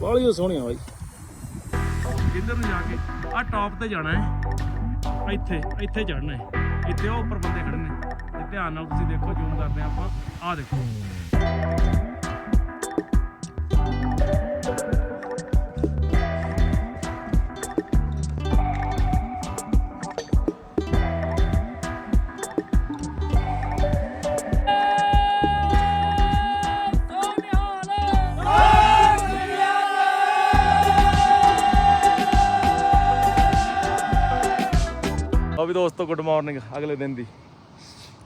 ਬਾਹਲੀ ਸੋਹਣੀਆਂ ਬਾਈ। ਇੱਧਰ ਨੂੰ ਜਾ ਕੇ ਆ ਟਾਪ ਤੇ ਜਾਣਾ ਹੈ। ਇੱਥੇ ਇੱਥੇ ਚੜਨਾ ਹੈ। ਇੱਥੇ ਉਹ ਉੱਪਰ ਬੰਦੇ ਖੜੇ ਤੇ ਧਿਆਨ ਨਾਲ ਤੁਸੀਂ ਦੇਖੋ ਜ਼ੂਮ ਕਰਦੇ ਹਾਂ ਆਪਾਂ। ਆਹ ਦੇਖੋ। ਵੀ ਦੋਸਤੋ ਗੁੱਡ ਮਾਰਨਿੰਗ ਅਗਲੇ ਦਿਨ ਦੀ।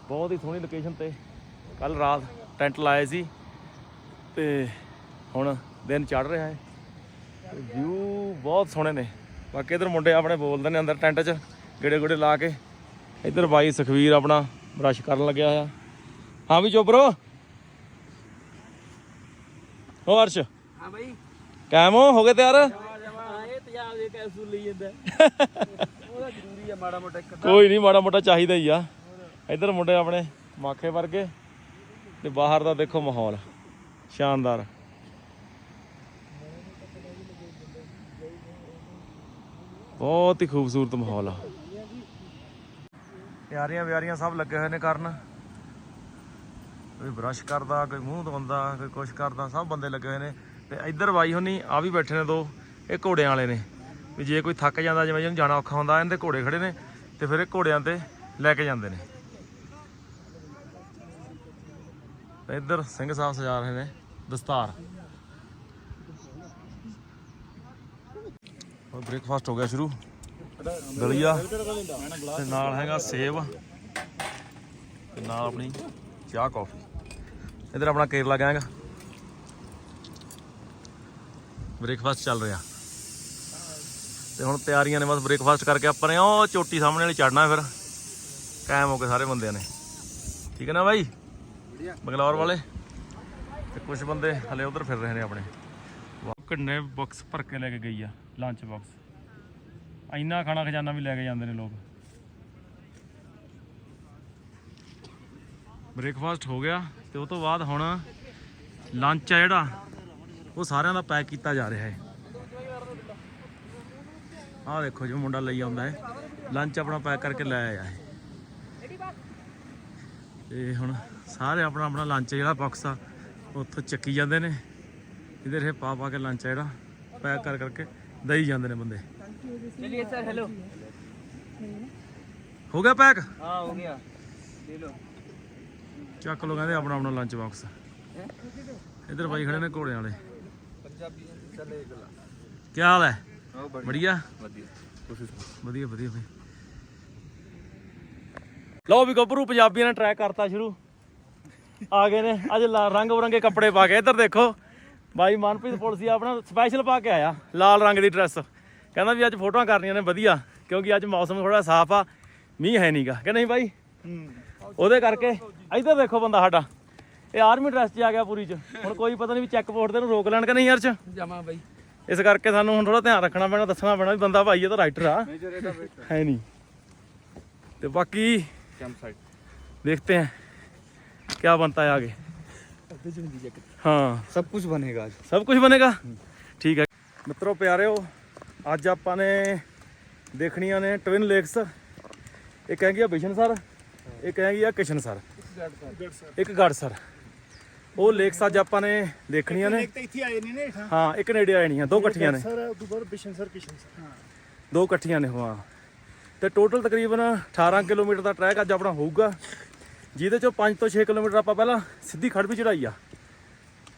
ਬਹੁਤ ਹੀ ਸੋਹਣੀ ਲੋਕੇਸ਼ਨ ਤੇ ਕੱਲ ਰਾਤ ਟੈਂਟ ਲਾਏ ਸੀ ਤੇ ਹੁਣ ਦਿਨ ਚੜ ਰਿਹਾ ਹੈ। ਵਿਊ ਬਹੁਤ ਸੋਹਣੇ ਨੇ। ਬਾਕੀ ਇਧਰ ਮੁੰਡੇ ਆਪਣੇ ਬੋਲਦੇ ਨੇ ਅੰਦਰ ਟੈਂਟ 'ਚ ਗੇੜੇ ਗੋੜੇ ਲਾ ਕੇ। ਇਧਰ ਬਾਈ ਸੁਖਵੀਰ ਆਪਣਾ ਬ੍ਰਸ਼ ਕਰਨ ਲੱਗਿਆ ਹੋਇਆ। ਹਾਂ ਵੀ ਚੋਬਰੋ ਹੋ ਅਰਸ਼। ਹਾਂ ਬਾਈ। ਕਾਇਮ ਹੋ ਗਏ ਤਿਆਰ? ਜਮਾ ਇਹ ਤੇਜ਼ਾਬ ਦੇ ਕੈਪਸੂਲ ਲਈ ਜਾਂਦਾ। ਆ ਮਾੜਾ ਮੋਟਾ ਇੱਕ ਕੋਈ ਨਹੀਂ, ਮਾੜਾ ਮੋਟਾ ਚਾਹੀਦਾ ਹੀ ਆ। ਇੱਧਰ ਮੁੰਡੇ ਆਪਣੇ ਮਾਖੇ ਵਰਗੇ ਤੇ ਬਾਹਰ ਦਾ ਦੇਖੋ ਮਾਹੌਲ। ਸ਼ਾਨਦਾਰ। ਬਹੁਤ ਹੀ ਖੂਬਸੂਰਤ ਮਾਹੌਲ ਆ। ਪਿਆਰੀਆਂ ਵਿਆਰੀਆਂ ਸਭ ਲੱਗੇ ਹੋਏ ਨੇ ਕਰਨ। ਕੋਈ ਬ੍ਰਸ਼ ਕਰਦਾ, ਕੋਈ ਮੂੰਹ ਧੋਂਦਾ, ਕੋਈ ਕੁਛ ਕਰਦਾ, ਸਭ ਬੰਦੇ ਲੱਗੇ ਹੋਏ ਨੇ। ਤੇ ਇੱਧਰ ਬਾਈ ਹੁਣੀ, ਆ ਵੀ ਬੈਠੇ ਨੇ ਦੋ। ਇਹ ਘੋੜਿਆਂ ਵਾਲੇ ਨੇ। ਵੀ ਜੇ ਕੋਈ ਥੱਕ ਜਾਂਦਾ, ਜਿਵੇਂ ਜਿਹਨੂੰ ਜਾਣਾ ਔਖਾ ਹੁੰਦਾ ਇਹਨਾਂ ਦੇ ਘੋੜੇ ਖੜੇ ਨੇ ਤੇ ਫਿਰ ਇਹ ਘੋੜਿਆਂ ਤੇ ਲੈ ਕੇ ਜਾਂਦੇ ਨੇ। ਤੇ ਇੱਧਰ ਸਿੰਘ ਸਾਹਿਬ ਸਜਾ ਰਹੇ ਨੇ ਦਸਤਾਰ। ਹੋਰ ਬ੍ਰੇਕਫਾਸਟ ਹੋ ਗਿਆ ਸ਼ੁਰੂ। ਦਲੀਆ ਤੇ ਨਾਲ ਹੈਗਾ ਸੇਬ ਤੇ ਨਾਲ ਆਪਣੀ ਚਾਹ ਕਾਫੀ। ਇੱਧਰ ਆਪਣਾ ਕੇਰਲਾ ਗੈਂਗ। ਬ੍ਰੇਕਫਾਸਟ ਚੱਲ ਰਿਹਾ। ਤੇ ਹੁਣ ਤਿਆਰੀਆਂ ਨੇ ਬਸ ਬ੍ਰੇਕਫਾਸਟ ਕਰਕੇ ਆਪਾਂ ਨੇ ਉਹ ਚੋਟੀ ਸਾਹਮਣੇ ਵਾਲੀ ਚੜਨਾ ਫਿਰ। ਕਾਇਮ ਹੋ ਕੇ ਸਾਰੇ ਬੰਦਿਆਂ ਨੇ। ਠੀਕ ਹੈ ਨਾ ਬਾਈ? ਬੰਗਲੌਰ ਵਾਲੇ। ਤੇ ਕੁਝ ਬੰਦੇ ਹਲੇ ਉਧਰ ਫਿਰ ਰਹੇ ਨੇ ਆਪਣੇ। ਵਾਹ, ਕਿੰਨੇ ਬਾਕਸ ਭਰ ਕੇ ਲੈ ਕੇ ਗਈ ਆ ਲੰਚ ਬਾਕਸ ਇੰਨਾ ਖਾਣਾ ਖਜ਼ਾਨਾ ਵੀ ਲੈ ਕੇ ਜਾਂਦੇ ਨੇ ਲੋਕ। ਬ੍ਰੇਕਫਾਸਟ ਹੋ ਗਿਆ ਤੇ ਉਹ ਤੋਂ ਬਾਅਦ ਹੁਣ ਲੰਚ ਆ ਜਿਹੜਾ ਉਹ ਸਾਰਿਆਂ ਦਾ ਪੈਕ ਕੀਤਾ ਜਾ ਰਿਹਾ ਹੈ। ਆਹ ਦੇਖੋ ਜੋ ਮੁੰਡਾ ਲਈ ਆਉਂਦਾ ਹੈ। ਲੰਚ ਆਪਣਾ ਪੈਕ ਕਰਕੇ ਲੈ ਆਇਆ ਹੈ। ਤੇ ਹੁਣ ਸਾਰੇ ਆਪਣਾ ਆਪਣਾ ਲੰਚ ਜਿਹੜਾ ਬਾਕਸ ਆ ਉੱਥੋਂ ਚੱਕੀ ਜਾਂਦੇ ਨੇ। ਇਧਰ ਇਹ ਪਾ ਪਾ ਕੇ ਲੰਚ ਆ ਜਿਹੜਾ ਪੈਕ ਕਰ ਕਰਕੇ ਦਈ ਜਾਂਦੇ ਨੇ ਬੰਦੇ। ਚਲਿਏ ਸਰ ਹੈਲੋ ਹੋ ਗਿਆ ਪੈਕ ਹਾਂ ਹੋ ਗਿਆ। ਲੈ ਲਓ। ਚੱਕ ਲੋ ਕਹਿੰਦੇ ਆਪਣਾ ਆਪਣਾ ਲੰਚ ਬਾਕਸ ਇਧਰ ਬਾਈ ਖੜੇ ਨੇ ਘੋੜਿਆਂ ਵਾਲੇ। ਪੰਜਾਬੀ ਚੱਲੇ ਗੱਲਾਂ ਕੀ ਹਾਲ ਹੋ? ਵਧੀਆ? ਵਧੀਆ। ਤੁਸੀਂ ਵਧੀਆ ਵਧੀਆ ਬਈ। ਲਓ ਵੀ ਗੱਭਰੂ ਪੰਜਾਬੀਆਂ ਨੇ ਟਰੈਕ ਕਰਤਾ ਸ਼ੁਰੂ। ਆ ਗਏ ਨੇ ਅੱਜ ਰੰਗ ਬਰੰਗੇ ਕੱਪੜੇ ਪਾ ਕੇ। ਇੱਧਰ ਦੇਖੋ ਬਾਈ ਮਨਪ੍ਰੀਤ ਪੁਲਸੀ ਆਪਣਾ ਸਪੈਸ਼ਲ ਪਾ ਕੇ ਆਇਆ ਲਾਲ ਰੰਗ ਦੀ ਡਰੈਸ ਕਹਿੰਦਾ ਵੀ ਅੱਜ ਫੋਟੋਆਂ ਕਰਨੀਆਂ ਨੇ ਵਧੀਆ ਕਿਉਂਕਿ ਅੱਜ ਮੌਸਮ ਥੋੜਾ ਸਾਫ਼ ਆ ਮੀਂਹ ਹੈ ਨਹੀਂਗਾ ਕਿ ਨਹੀਂ ਬਾਈ? ਉਹਦੇ ਕਰਕੇ ਇੱਧਰ ਦੇਖੋ ਬੰਦਾ ਸਾਡਾ। ਇਹ ਆਰਮੀ ਡਰੈਸ 'ਚ ਆ ਗਿਆ ਪੂਰੀ 'ਚ। ਹੁਣ ਕੋਈ ਪਤਾ ਨਹੀਂ ਵੀ ਚੈੱਕ ਪੋਸਟ ਤੇ ਨੂੰ ਰੋਕ ਲੈਣ ਕਿ ਨਹੀਂ ਯਾਰ 'ਚ। ਜਮਾ ਬਾਈ। ਇਸ ਕਰਕੇ ਸਾਨੂੰ ਹੁਣ ਥੋੜਾ ਧਿਆਨ ਰੱਖਣਾ ਪੈਣਾ ਦੱਸਣਾ ਪੈਣਾ ਵੀ ਬੰਦਾ ਭਾਈ ਇਹ ਤਾਂ ਰਾਈਟਰ ਆ। ਹੈ ਨਹੀਂ। ਤੇ ਬਾਕੀ ਕੈਂਪ ਸਾਈਟ ਦੇਖਤੇ ਹਾਂ ਕੀ ਬਣਤਾ ਆ ਆਗੇ। ਹਾਂ। ਸਭ कुछ ਬਣੇਗਾ आज ਸਭ ਕੁਝ ਬਣੇਗਾ? ਠੀਕ ਹੈ। ਮਿੱਤਰੋ ਪਿਆਰਿਓ ਅੱਜ ਆਪਾਂ ਨੇ ਦੇਖਣੀਆਂ ਨੇ ਟਵਿਨ ਲੇਕਸ ਇੱਕ ਹੈਗੀ ਆ ਬਿਸ਼ਨ ਸਰ ਇੱਕ ਹੈਗੀ ਆ ਕਿਸ਼ਨ ਸਰ ਇੱਕ ਗੜ ਸਰ ਉਹ ਲੇਕਸ ਅੱਜ ਆਪਾਂ ਨੇ ਦੇਖਣੀਆਂ ਨੇ। ਇੱਕ ਤਾਂ ਇੱਥੇ ਆਏ ਨੇ ਨੇ ਹੇਠਾਂ। ਹਾਂ ਇੱਕ ਨੇੜੇ ਆਏ ਨਹੀਂ ਆ ਦੋ ਇਕੱਠੀਆਂ ਨੇ। ਸਰ ਦੁਬਾਰਾ ਬਿਸ਼ਨ ਸਰ ਕਿਸ਼ਨ ਸਰ। ਹਾਂ ਦੋ ਇਕੱਠੀਆਂ ਨੇ ਹਾਂ। ਤੇ ਟੋਟਲ ਤਕਰੀਬਨ 18 ਕਿਲੋਮੀਟਰ ਦਾ ਟਰੈਕ ਅੱਜ ਆਪਣਾ ਹੋਊਗਾ। ਜਿਹਦੇ ਚੋਂ 5 ਤੋਂ 6 ਕਿਲੋਮੀਟਰ ਆਪਾਂ ਪਹਿਲਾਂ ਸਿੱਧੀ ਖੜਵੀ ਚੜਾਈ ਆ।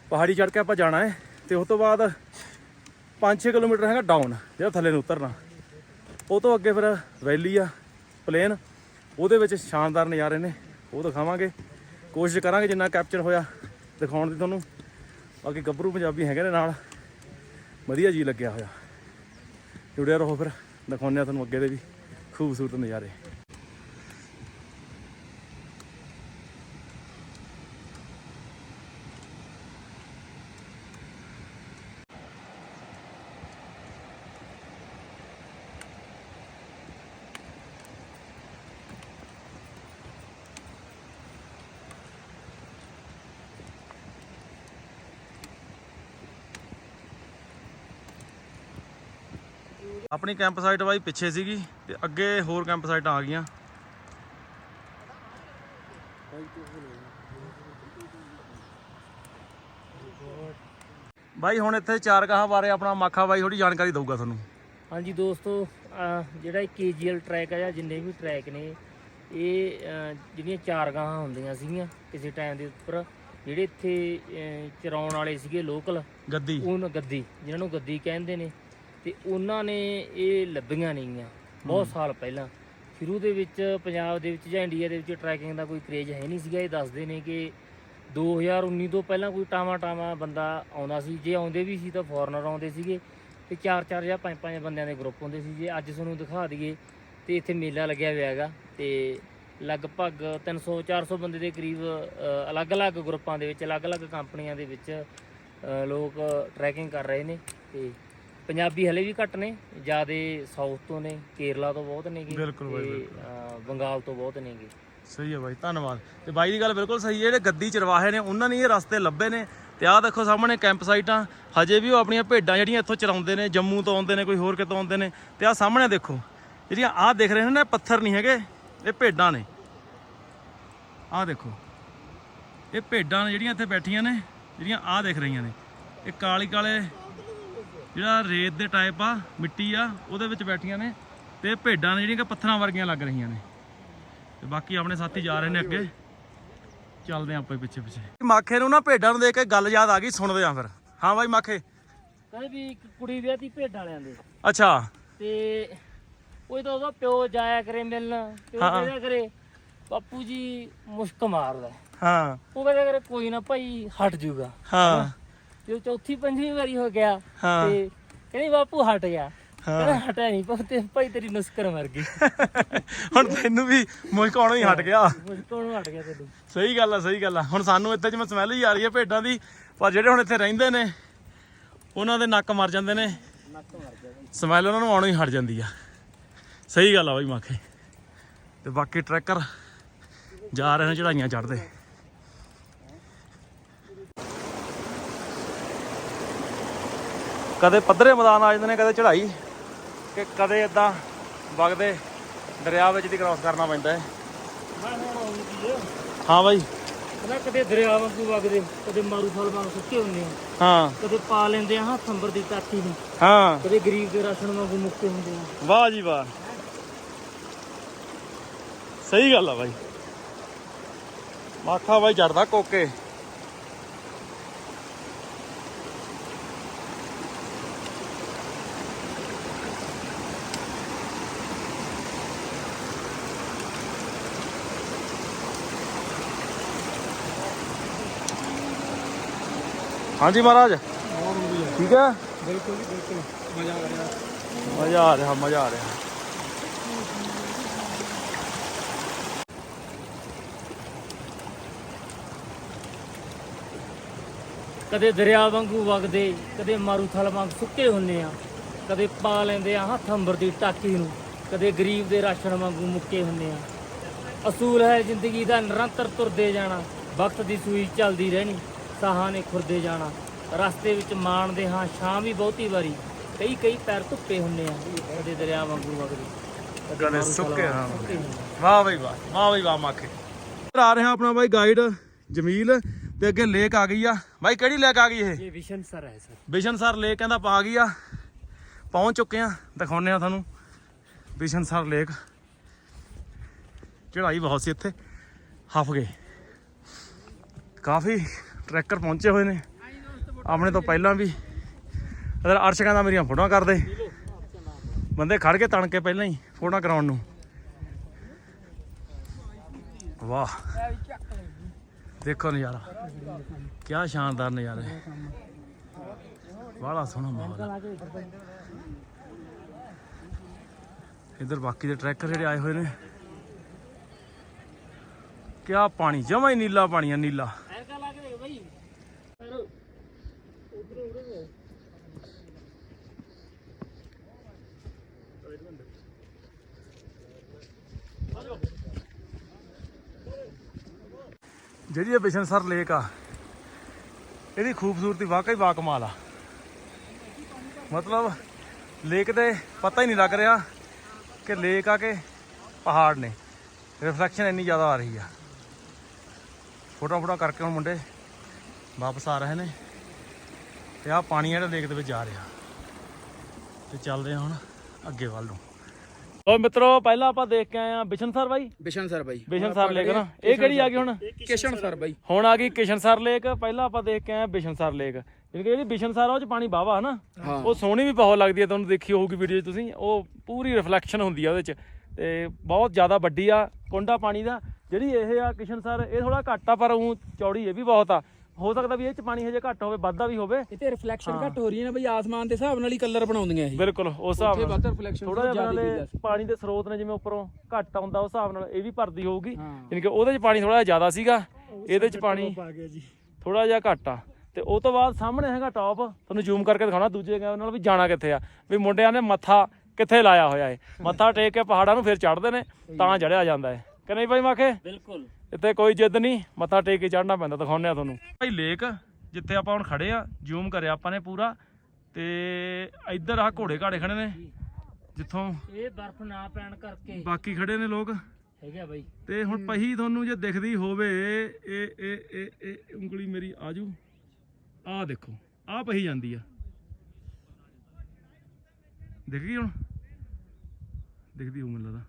ਪਹਾੜੀ ਚੜ੍ਹ ਕੇ ਆਪਾਂ ਜਾਣਾ ਹੈ। ਤੇ ਉਸ ਤੋਂ ਬਾਅਦ 5-6 ਕਿਲੋਮੀਟਰ ਹੈਗਾ ਡਾਊਨ ਜਿਹੜਾ ਥੱਲੇ ਨੂੰ ਉਤਰਨਾ। ਉਹ ਤੋਂ ਅੱਗੇ ਫਿਰ ਵੈਲੀ ਆ ਪਲੇਨ ਉਹਦੇ ਵਿੱਚ ਸ਼ਾਨਦਾਰ ਨਜ਼ਾਰੇ ਨੇ। ਉਹ ਦਿਖਾਵਾਂਗੇ। ਕੋਸ਼ਿਸ਼ ਕਰਾਂਗੇ ਜਿੰਨਾ ਕੈਪਚਰ ਹੋਇਆ। ਦਿਖਾਉਣ ਦੀ ਤੁਹਾਨੂੰ। ਬਾਕੀ ਗੱਭਰੂ ਪੰਜਾਬੀ ਹੈਗੇ ਨੇ ਨਾਲ। ਵਧੀਆ ਜੀ ਲੱਗਿਆ ਹੋਇਆ। ਜੁੜਿਆ ਰਹੋ ਫਿਰ। ਦਿਖਾਉਂਦੇ ਆ ਤੁਹਾਨੂੰ ਅੱਗੇ ਦੇ ਵੀ ਖੂਬਸੂਰਤ ਨਜ਼ਾਰੇ। ਆਪਣੀ ਕੈਂਪ ਸਾਈਟ ਬਾਈ ਪਿੱਛੇ ਸੀਗੀ ਤੇ ਅੱਗੇ ਹੋਰ ਕੈਂਪ ਸਾਈਟਾਂ ਆ ਗਈਆਂ। ਬਾਈ ਹੁਣ ਇੱਥੇ ਚਾਰ ਗਾਹਾਂ ਬਾਰੇ ਆਪਣਾ ਮਾਖਾ ਬਾਈ ਥੋੜੀ ਜਾਣਕਾਰੀ ਦਊਗਾ ਤੁਹਾਨੂੰ। ਹਾਂਜੀ ਦੋਸਤੋ ਅਹ ਜਿਹੜਾ ਇਹ ਕੇਜੀਐਲ ਟਰੈਕ ਆ ਜਾਂ ਜਿੰਨੇ ਵੀ ਟਰੈਕ ਨੇ ਇਹ ਅਹ ਜਿਹੜੀਆਂ ਚਾਰ ਗਾਹਾਂ ਹੁੰਦੀਆਂ ਸੀਗੀਆਂ ਕਿਸੇ ਟਾਈਮ ਦੇ ਉੱਪਰ ਜਿਹੜੇ ਇੱਥੇ ਅਹ ਚਰਾਉਣ ਵਾਲੇ ਸੀਗੇ ਲੋਕਲ ਗੱਦੀ। ਉਹਨਾਂ ਗੱਦੀ ਜਿਹਨਾਂ ਨੂੰ ਗੱਦੀ ਕਹਿੰਦੇ ਨੇ। ਤੇ ਉਹਨਾਂ ਨੇ ਇਹ ਲੱਭੀਆਂ ਨਹੀਂਆਂ। ਬਹੁਤ ਸਾਲ ਪਹਿਲਾਂ। ਸ਼ੁਰੂ ਦੇ ਵਿੱਚ ਪੰਜਾਬ ਦੇ ਵਿੱਚ ਜਾਂ ਇੰਡੀਆ ਦੇ ਵਿੱਚ ਟਰੈਕਿੰਗ ਦਾ ਕੋਈ ਕਰੇਜ ਹੈ ਨਹੀਂ ਸੀਗਾ। ਇਹ ਦੱਸਦੇ ਨੇ ਕਿ 2019 ਤੋਂ ਪਹਿਲਾਂ ਕੋਈ ਟਾਵਾ ਟਾਵਾ ਬੰਦਾ ਆਉਂਦਾ ਸੀ। ਜੇ ਆਉਂਦੇ ਵੀ ਸੀ ਤਾਂ ਫੋਰਨਰ ਆਉਂਦੇ ਸੀਗੇ ਤੇ ਚਾਰ ਚਾਰ ਜਾਂ ਪੰਜ ਪੰਜ ਬੰਦਿਆਂ ਦੇ ਗਰੁੱਪ ਹੁੰਦੇ ਸੀ। ਜੇ ਅੱਜ ਤੁਹਾਨੂੰ ਦਿਖਾ ਦਈਏ ਤੇ ਇੱਥੇ ਮੇਲਾ ਲੱਗਿਆ ਹੋਇਆ ਹੈਗਾ ਤੇ ਲਗਭਗ 300 400 ਬੰਦੇ ਦੇ ਕਰੀਬ ਅਲੱਗ-ਅਲੱਗ ਗਰੁੱਪਾਂ ਦੇ ਵਿੱਚ ਅਲੱਗ-ਅਲੱਗ ਕੰਪਨੀਆਂ ਦੇ ਵਿੱਚ ਲੋਕ ਟਰੈਕਿੰਗ ਕਰ ਰਹੇ ਨੇ ਤੇ ਪੰਜਾਬੀ ਹਲੇ ਵੀ ਘੱਟ ਨੇ ਜਿਆਦੇ ਸਾਊਥ ਤੋਂ ਨੇ ਕੇਰਲਾ ਤੋਂ ਬਹੁਤ ਨੇਗੇ ਬਿਲਕੁਲ ਬਾਈ, ਤੇ, ਅ, ਬੰਗਾਲ ਤੋਂ ਬਹੁਤ ਨੇਗੇ। ਸਹੀ ਹੈ ਬਾਈ ਧੰਨਵਾਦ। ਤੇ ਬਾਈ ਦੀ ਗੱਲ ਬਿਲਕੁਲ ਸਹੀ ਹੈ ਜਿਹੜੇ ਗੱਦੀ ਚਰਵਾਹੇ ਨੇ ਉਹਨਾਂ ਨੇ ਇਹ ਰਸਤੇ ਲੱਭੇ ਨੇ। ਤੇ ਆਹ ਦੇਖੋ ਸਾਹਮਣੇ ਕੈਂਪ ਸਾਈਟਾਂ ਹਜੇ ਵੀ ਉਹ ਆਪਣੀਆਂ ਭੇਡਾਂ ਜਿਹੜੀਆਂ ਇੱਥੋਂ ਚਰਾਉਂਦੇ ਨੇ ਜੰਮੂ ਤੋਂ ਆਉਂਦੇ ਨੇ ਕੋਈ ਹੋਰ ਕਿਤੋਂ ਆਉਂਦੇ ਨੇ। ਤੇ ਆਹ ਸਾਹਮਣੇ ਦੇਖੋ ਜਿਹੜੀਆਂ ਆਹ ਦਿਖ ਰਹੇ ਨੇ ਨਾ ਇਹ ਪੱਥਰ ਨਹੀਂ ਹੈਗੇ ਇਹ ਭੇਡਾਂ ਨੇ। ਆਹ ਦੇਖੋ ਇਹ ਭੇਡਾਂ ਨੇ ਜਿਹੜੀਆਂ ਇੱਥੇ ਬੈਠੀਆਂ ਨੇ ਜਿਹੜੀਆਂ ਆਹ ਦਿਖ ਰਹੀਆਂ ਨੇ। ਇਹ ਕਾਲੀ ਕਾਲੇ ਜਿਹੜਾ ਰੇਤ ਦੇ ਟਾਈਪ ਆ ਮਿੱਟੀ ਆ ਉਹਦੇ ਵਿੱਚ ਬੈਠੀਆਂ ਨੇ ਤੇ ਭੇਡਾਂ ਨੇ ਜਿਹੜੀਆਂ ਕਿ ਪੱਥਰਾਂ ਵਰਗੀਆਂ ਲੱਗ ਰਹੀਆਂ ਨੇ। ਤੇ ਬਾਕੀ ਆਪਣੇ ਸਾਥੀ ਜਾ ਰਹੇ ਨੇ ਅੱਗੇ। ਚੱਲਦੇ ਆਂ ਆਪਾਂ ਪਿੱਛੇ ਪਿੱਛੇ। ਮਾਖੇ ਨੂੰ ਨਾ ਭੇਡਾਂ ਨੂੰ ਦੇਖ ਕੇ ਗੱਲ ਯਾਦ ਆ ਗਈ ਸੁਣਦੇ ਆਂ ਫਿਰ। ਹਾਂ ਬਾਈ ਮਾਖੇ। ਕਹਿੰਦੇ ਵੀ ਇੱਕ ਕੁੜੀ ਵਿਆਹਤੀ ਭੇਡਾਂ ਵਾਲਿਆਂ ਦੇ। ਅੱਛਾ। ਤੇ ਉਹ ਤਾਂ ਉਹਦਾ ਪਿਓ ਜਾਇਆ ਕਰੇ ਮਿਲਣ ਪਿਓ ਹਾਂ। ਕਹਿੰਦਾ ਕਰੇ ਬਾਪੂ ਜੀ ਮੁਸ਼ਕ ਮਾਰਦਾ। ਹਾਂ। ਉਹ ਕਹਿੰਦਾ ਕਰੇ ਕੋਈ ਨਾ ਭਾਈ ਹਟ ਜਾਊਗਾ ਹਾਂ। ਉਹ ਚੌਥੀ ਪੰਜਵੀਂ ਵਾਰੀ ਹੋ ਗਿਆ ਹਾਂ। ਤੇ ਕਹਿੰਦੀ ਬਾਪੂ ਹਟ ਗਿਆ ਹਾਂ। ਕਹਿੰਦਾ ਹਟਿਆ ਨਹੀਂ ਪਰ ਤੇ ਭਾਈ ਤੇਰੀ ਨੁਸਕਰ ਮਰ ਗਈ। ਹੁਣ ਤੈਨੂੰ ਵੀ ਮੁਸ਼ਕ ਆਉਣੋਂ ਹੀ ਹਟ ਗਿਆ। ਮੁਸ਼ਕ ਨੂੰ ਹਟ ਗਿਆ ਤੈਨੂੰ। ਸਹੀ ਗੱਲ ਆ ਸਹੀ ਗੱਲ ਆ। ਹੁਣ ਸਾਨੂੰ ਇੱਥੇ ਜਿਵੇਂ ਸਮੈਲ ਹੀ ਆ ਰਹੀ ਹੈ ਭੇਡਾਂ ਦੀ ਪਰ ਜਿਹੜੇ ਹੁਣ ਇੱਥੇ ਰਹਿੰਦੇ ਨੇ ਉਹਨਾਂ ਦੇ ਨੱਕ ਮਰ ਜਾਂਦੇ ਨੇ। ਨੱਕ ਮਰ ਗਿਆ ਸਮੈਲ ਉਹਨਾਂ ਨੂੰ ਆਉਣੋਂ ਹੀ ਹਟ ਜਾਂਦੀ ਆ। ਸਹੀ ਗੱਲ ਆ ਬਾਈ ਮਾਖੇ। ਤੇ ਬਾਕੀ ਟਰੈਕਰ ਜਾ ਰਹੇ ਨੇ ਚੜਾਈਆਂ ਚੜਦੇ ਕਦੇ ਪੱਧਰੇ ਮੈਦਾਨ ਆ ਜਾਂਦੇ ਨੇ ਕਦੇ ਚੜਾਈ ਕਿ ਕਦੇ ਇਦਾਂ ਵਗਦੇ ਦਰਿਆ ਵਿੱਚ ਦੀ ਕ੍ਰਾਸ ਕਰਨਾ ਪੈਂਦਾ ਹੈ। ਹੈ ਬਾਈ। ਕਦੇ ਦਰਿਆ ਵਾਂਗੂ ਵਗਦੇ ਕਦੇ ਮਾਰੂ ਫਲ ਵਾਂਗ ਸੁੱਕੇ ਹੁੰਦੇ ਆ। ਹਾਂ। ਕਦੇ ਪਾ ਲੈਂਦੇ ਆ ਹੱਥ ਅੰਬਰ ਦੀ ਤਾਤੀ ਨੂੰ। ਹਾਂ। ਕਦੇ ਗਰੀਬ ਦੇ ਰਾਸ਼ਨ ਵਾਂਗੂ ਮੁੱਕੇ ਹੁੰਦੇ ਆ। ਵਾਹ ਜੀ ਵਾਹ। ਸਹੀ ਗੱਲ ਆ ਬਾਈ। ਚੜਦਾ ਕੋਕੇ। ਹਾਂਜੀ ਮਹਾਰਾਜ। ਠੀਕ ਹੈ? ਬਿਲਕੁਲ ਜੀ ਬਿਲਕੁਲ। ਮਜ਼ਾ ਆ ਰਿਹਾ। ਮਜ਼ਾ ਆ ਰਿਹਾ ਮਜ਼ਾ ਆ ਰਿਹਾ। ਕਦੇ ਦਰਿਆ ਵਾਂਗੂ ਵਗਦੇ ਕਦੇ ਮਾਰੂ ਥਲ ਵਾਂਗ ਸੁੱਕੇ ਹੁੰਦੇ ਆ। ਕਦੇ ਪਾ ਲੈਂਦੇ ਆ ਹੱਥ ਅੰਬਰ ਦੀ ਟਾਕੀ ਨੂੰ ਕਦੇ ਗਰੀਬ ਦੇ ਰਾਸ਼ਨ ਵਾਂਗੂ ਮੁੱਕੇ ਹੁੰਦੇ ਆ। ਅਸੂਲ ਹੈ ਜ਼ਿੰਦਗੀ ਦਾ ਨਿਰੰਤਰ ਤੁਰਦੇ ਜਾਣਾ ਵਕਤ ਦੀ ਸੂਈ ਚੱਲਦੀ ਰਹਿਣੀ। ਸਾਹਾਂ ਨੇ ਖੁਰਦੇ ਜਾਣਾ। ਰਸਤੇ ਵਿੱਚ ਮਾਣਦੇ ਹਾਂ ਸ਼ਾਮ ਵੀ ਬਹੁਤੀ ਵਾਰੀ। ਕਈ ਕਈ ਪੈਰ ਧੁੱਪੇ ਹੁੰਦੇ ਆ। ਕਦੇ ਦਰਿਆ ਵਾਂਗੂ ਵਗਦੇ। ਕਦੇ ਸੁੱਕੇ, ਹਾਂ। ਵਾਹ ਬਈ ਵਾਹ ਵਾਹ ਬਈ ਵਾਹ ਮਾਖੇ। ਆ ਰਿਹਾ ਆਪਣਾ ਬਾਈ ਗਾਈਡ ਜਮੀਲ ਤੇ ਅੱਗੇ ਲੇਕ ਆ ਗਈ ਆ। ਬਾਈ ਕਿਹੜੀ ਲੇਕ ਆ ਗਈ ਇਹ? ਇਹ ਵਿਸ਼ਨ ਸਰ ਹੈ ਸਰ। ਬਿਸ਼ਨ ਸਰ ਲੇਕ ਕਹਿੰਦਾ ਪਾ ਗਈ ਆ। ਪਹੁੰਚ ਚੁੱਕੇ ਆ ਦਿਖਾਉਨੇ ਆ ਤੁਹਾਨੂੰ। ਬਿਸ਼ਨ ਸਰ ਲੇਕ ਚੜਾਈ ਬਹੁਤ ਸੀ ਇੱਥੇ। ਹਫ ਗਏ। ਕਾਫੀ ਟਰੈਕਰ ਪਹੁੰਚੇ ਹੋਏ ਨੇ। ਆਪਣੇ ਤੋਂ ਪਹਿਲਾਂ ਵੀ। ਅਦਰ ਅਰਸ਼ਕਾਂ ਕਹਿੰਦਾ ਮੇਰੀਆਂ ਫੋਟੋਆਂ ਕਰਦੇ ਬੰਦੇ ਖੜ ਕੇ ਤਣ ਕੇ ਪਹਿਲਾਂ ਹੀ ਫੋਟੋਆਂ ਕਰਾਉਣ ਨੂੰ। ਵਾਹ। ਦੇਖੋ ਨਜ਼ਾਰਾ। ਕੀ ਸ਼ਾਨਦਾਰ ਨਜ਼ਾਰਾ ਹੈ। ਬੜਾ ਸੋਹਣਾ ਮਾਹੌਲ ਇਧਰ ਬਾਕੀ ਦੇ ਟਰੈਕਰ ਜਿਹੜੇ ਆਏ ਹੋਏ ਨੇ। ਕਿਆ ਪਾਣੀ, ਜਮਾ ਹੀ ਨੀਲਾ ਪਾਣੀ ਆ, ਨੀਲਾ ਐਨਕਾਂ ਲਾ ਕੇ ਦੇਖ ਬਾਈ ਜਿਹੜੀ ਇਹ ਬਿਸ਼ਨਸਰ ਲੇਕ ਆ, ਇਹਦੀ ਖੂਬਸੂਰਤੀ ਵਾਕਈ ਬਾਕਮਾਲ ਆ। ਮਤਲਬ ਲੇਕ ਦੇ ਪਤਾ ਹੀ ਨਹੀਂ ਲੱਗ ਰਿਹਾ ਕਿ ਲੇਕ ਆ ਕੇ ਪਹਾੜ ਨੇ। ਰਿਫਲੈਕਸ਼ਨ ਇੰਨੀ ਜ਼ਿਆਦਾ ਆ ਰਹੀ ਆ। ਫੋਟੋ ਫੋਟੋ ਕਰਕੇ ਹੁਣ ਮੁੰਡੇ ਵਾਪਸ ਆ ਰਹੇ ਨੇ ਤੇ ਆ ਪਾਣੀ ਜਿਹੜਾ ਲੇਕ ਦੇ ਵਿੱਚ ਜਾ ਰਿਹਾ। ਤੇ ਚੱਲਦੇ ਹਾਂ ਹੁਣ ਅੱਗੇ ਵੱਲ ਨੂੰ। ਓ ਮਿੱਤਰੋ ਪਹਿਲਾਂ ਆਪਾਂ ਦੇਖ ਕੇ ਆਏ ਆ ਬਿਸ਼ਨਸਰ ਬਾਈ। ਬਿਸ਼ਨ ਸਰ ਬਾਈ। ਬਿਸ਼ਨਸਰ ਲੇਕ ਨਾ। ਇਹ ਕਿਹੜੀ ਆ ਗਈ ਹੁਣ? ਕਿਸ਼ਨ ਸਰ ਬਾਈ। ਹੁਣ ਆ ਗਈ ਕਿਸ਼ਨਸਰ ਲੇਕ। ਪਹਿਲਾਂ ਆਪਾਂ ਦੇਖ ਕੇ ਆਏ ਆ ਬਿਸ਼ਨਸਰ ਲੇਕ। ਜਿਹੜੀ ਜਿਹੜੀ ਬਿਸ਼ਨਸਰ ਆ ਉਹ ਚ ਪਾਣੀ ਵਾਵਾ ਹਨਾ? ਉਹ ਸੋਹਣੀ ਵੀ ਬਹੁਤ ਲੱਗਦੀ ਹੈ ਤੁਹਾਨੂੰ ਦੇਖੀ ਹੋਊਗੀ ਵੀਡੀਓ 'ਚ ਤੁਸੀਂ। ਉਹ ਪੂਰੀ ਰਿਫਲੈਕਸ਼ਨ ਹੁੰਦੀ ਆ ਉਹਦੇ 'ਚ। ਤੇ ਬਹੁਤ ਜ਼ਿਆਦਾ ਵੱਡੀ ਆ ਕੁੰਡਾ ਪਾਣੀ ਦਾ। ਜਿਹੜੀ ਇਹ ਆ ਕਿਸ਼ਨਸਰ ਇਹ ਥੋੜਾ ਘੱਟ ਆ ਪਰ ਉਹ ਚੌੜੀ ਇਹ ਵੀ ਬਹੁਤ ਆ। ਹੋ ਸਕਦਾ ਵੀ ਇਹ 'ਚ ਪਾਣੀ ਹਜੇ ਘੱਟ ਹੋਵੇ ਵੱਧਦਾ ਵੀ ਹੋਵੇ। ਇਹ ਤੇ ਰਿਫਲੈਕਸ਼ਨ ਘੱਟ ਹੋ ਰਹੀ ਹੈ ਨਾ ਬਈ ਆਸਮਾਨ ਦੇ ਹਿਸਾਬ ਨਾਲ ਹੀ ਕਲਰ ਬਣਾਉਂਦੀਆਂ ਇਹ। ਬਿਲਕੁਲ ਉਸ ਹਿਸਾਬ ਉੱਥੇ ਨਾਲ। ਵੱਧ ਰਿਫਲੈਕਸ਼ਨ ਥੋੜਾ ਜਿਹਾ ਨਾਲੇ ਪਾਣੀ ਦੇ ਸਰੋਤ ਨੇ ਜਿਵੇਂ ਉੱਪਰੋਂ ਘੱਟ ਆਉਂਦਾ ਉਸ ਹਿਸਾਬ ਨਾਲ ਇਹ ਵੀ ਭਰਦੀ ਹੋਊਗੀ। ਯਾਨੀ ਕਿ ਉਹਦੇ 'ਚ ਪਾਣੀ ਥੋੜਾ ਜਿਹਾ ਜ਼ਿਆਦਾ ਸੀਗਾ ਇਹਦੇ 'ਚ ਪਾਣੀ ਥੋੜਾ ਜਿਹਾ ਘੱਟ ਆ। ਤੇ ਉਹ ਤੋਂ ਬਾਅਦ ਸਾਹਮਣੇ ਹੈਗਾ ਟੌਪ ਤੁਹਾਨੂੰ ਜ਼ੂਮ ਕਰਕੇ ਦਿਖਾਉਣਾ ਦੂਜੇ ਕੈਮਰੇ ਨਾਲ ਵੀ ਜਾਣਾ ਕਿੱਥੇ ਆ। ਵੀ ਮੁੰਡਿਆਂ ਨੇ ਮੱਥਾ ਕਿੱਥੇ ਲਾਇਆ ਹੋਇਆ ਏ ਮੱਥਾ ਟੇਕ ਕੇ ਪਹਾੜਾਂ ਨੂੰ ਫਿਰ ਚੜ੍ਹਦੇ ਨੇ ਤਾਂ ਚੜਿਆ ਜਾਂਦਾ ਏ ਕਿ ਨਹੀਂ ਭਾਈ ਮਾਖੇ? ਬਿਲਕੁਲ। ਇੱਥੇ ਕੋਈ ਜਿੱਦ ਨਹੀਂ ਮੱਥਾ ਟੇਕ ਕੇ ਚੜ੍ਹਨਾ ਪੈਂਦਾ ਦਿਖਾਉਂਦੇ ਆ ਤੁਹਾਨੂੰ। ਭਾਈ ਲੇਕ ਜਿੱਥੇ ਆਪਾਂ ਹੁਣ ਖੜੇ ਆ ਜ਼ੂਮ ਕਰਿਆ ਆਪਾਂ ਨੇ ਪੂਰਾ ਤੇ ਇੱਧਰ ਆ ਘੋੜੇ ਘਾੜੇ ਖੜੇ ਨੇ ਜਿੱਥੋਂ ਇਹ ਬਰਫ਼ ਨਾ ਪੈਣ ਕਰਕੇ। ਬਾਕੀ ਖੜੇ ਨੇ ਲੋਕ। ਹੈਗਾ ਬਾਈ। ਤੇ ਹੁਣ ਪਹੀ ਤੁਹਾਨੂੰ ਜੇ ਦਿਖਦੀ ਹੋਵੇ ਇਹ ਇਹ ਇਹ ਇਹ ਉਂਗਲੀ ਮੇਰੀ ਆਜੂ। ਆਹ ਦੇਖੋ ਆਹ ਪਹੀ ਜਾਂਦੀ ਆ। ਦਿਖ ਗਈ ਹੁਣ? ਦਿਖਦੀ ਹੋਊ ਮੈਨੂੰ ਲੱਗਦਾ।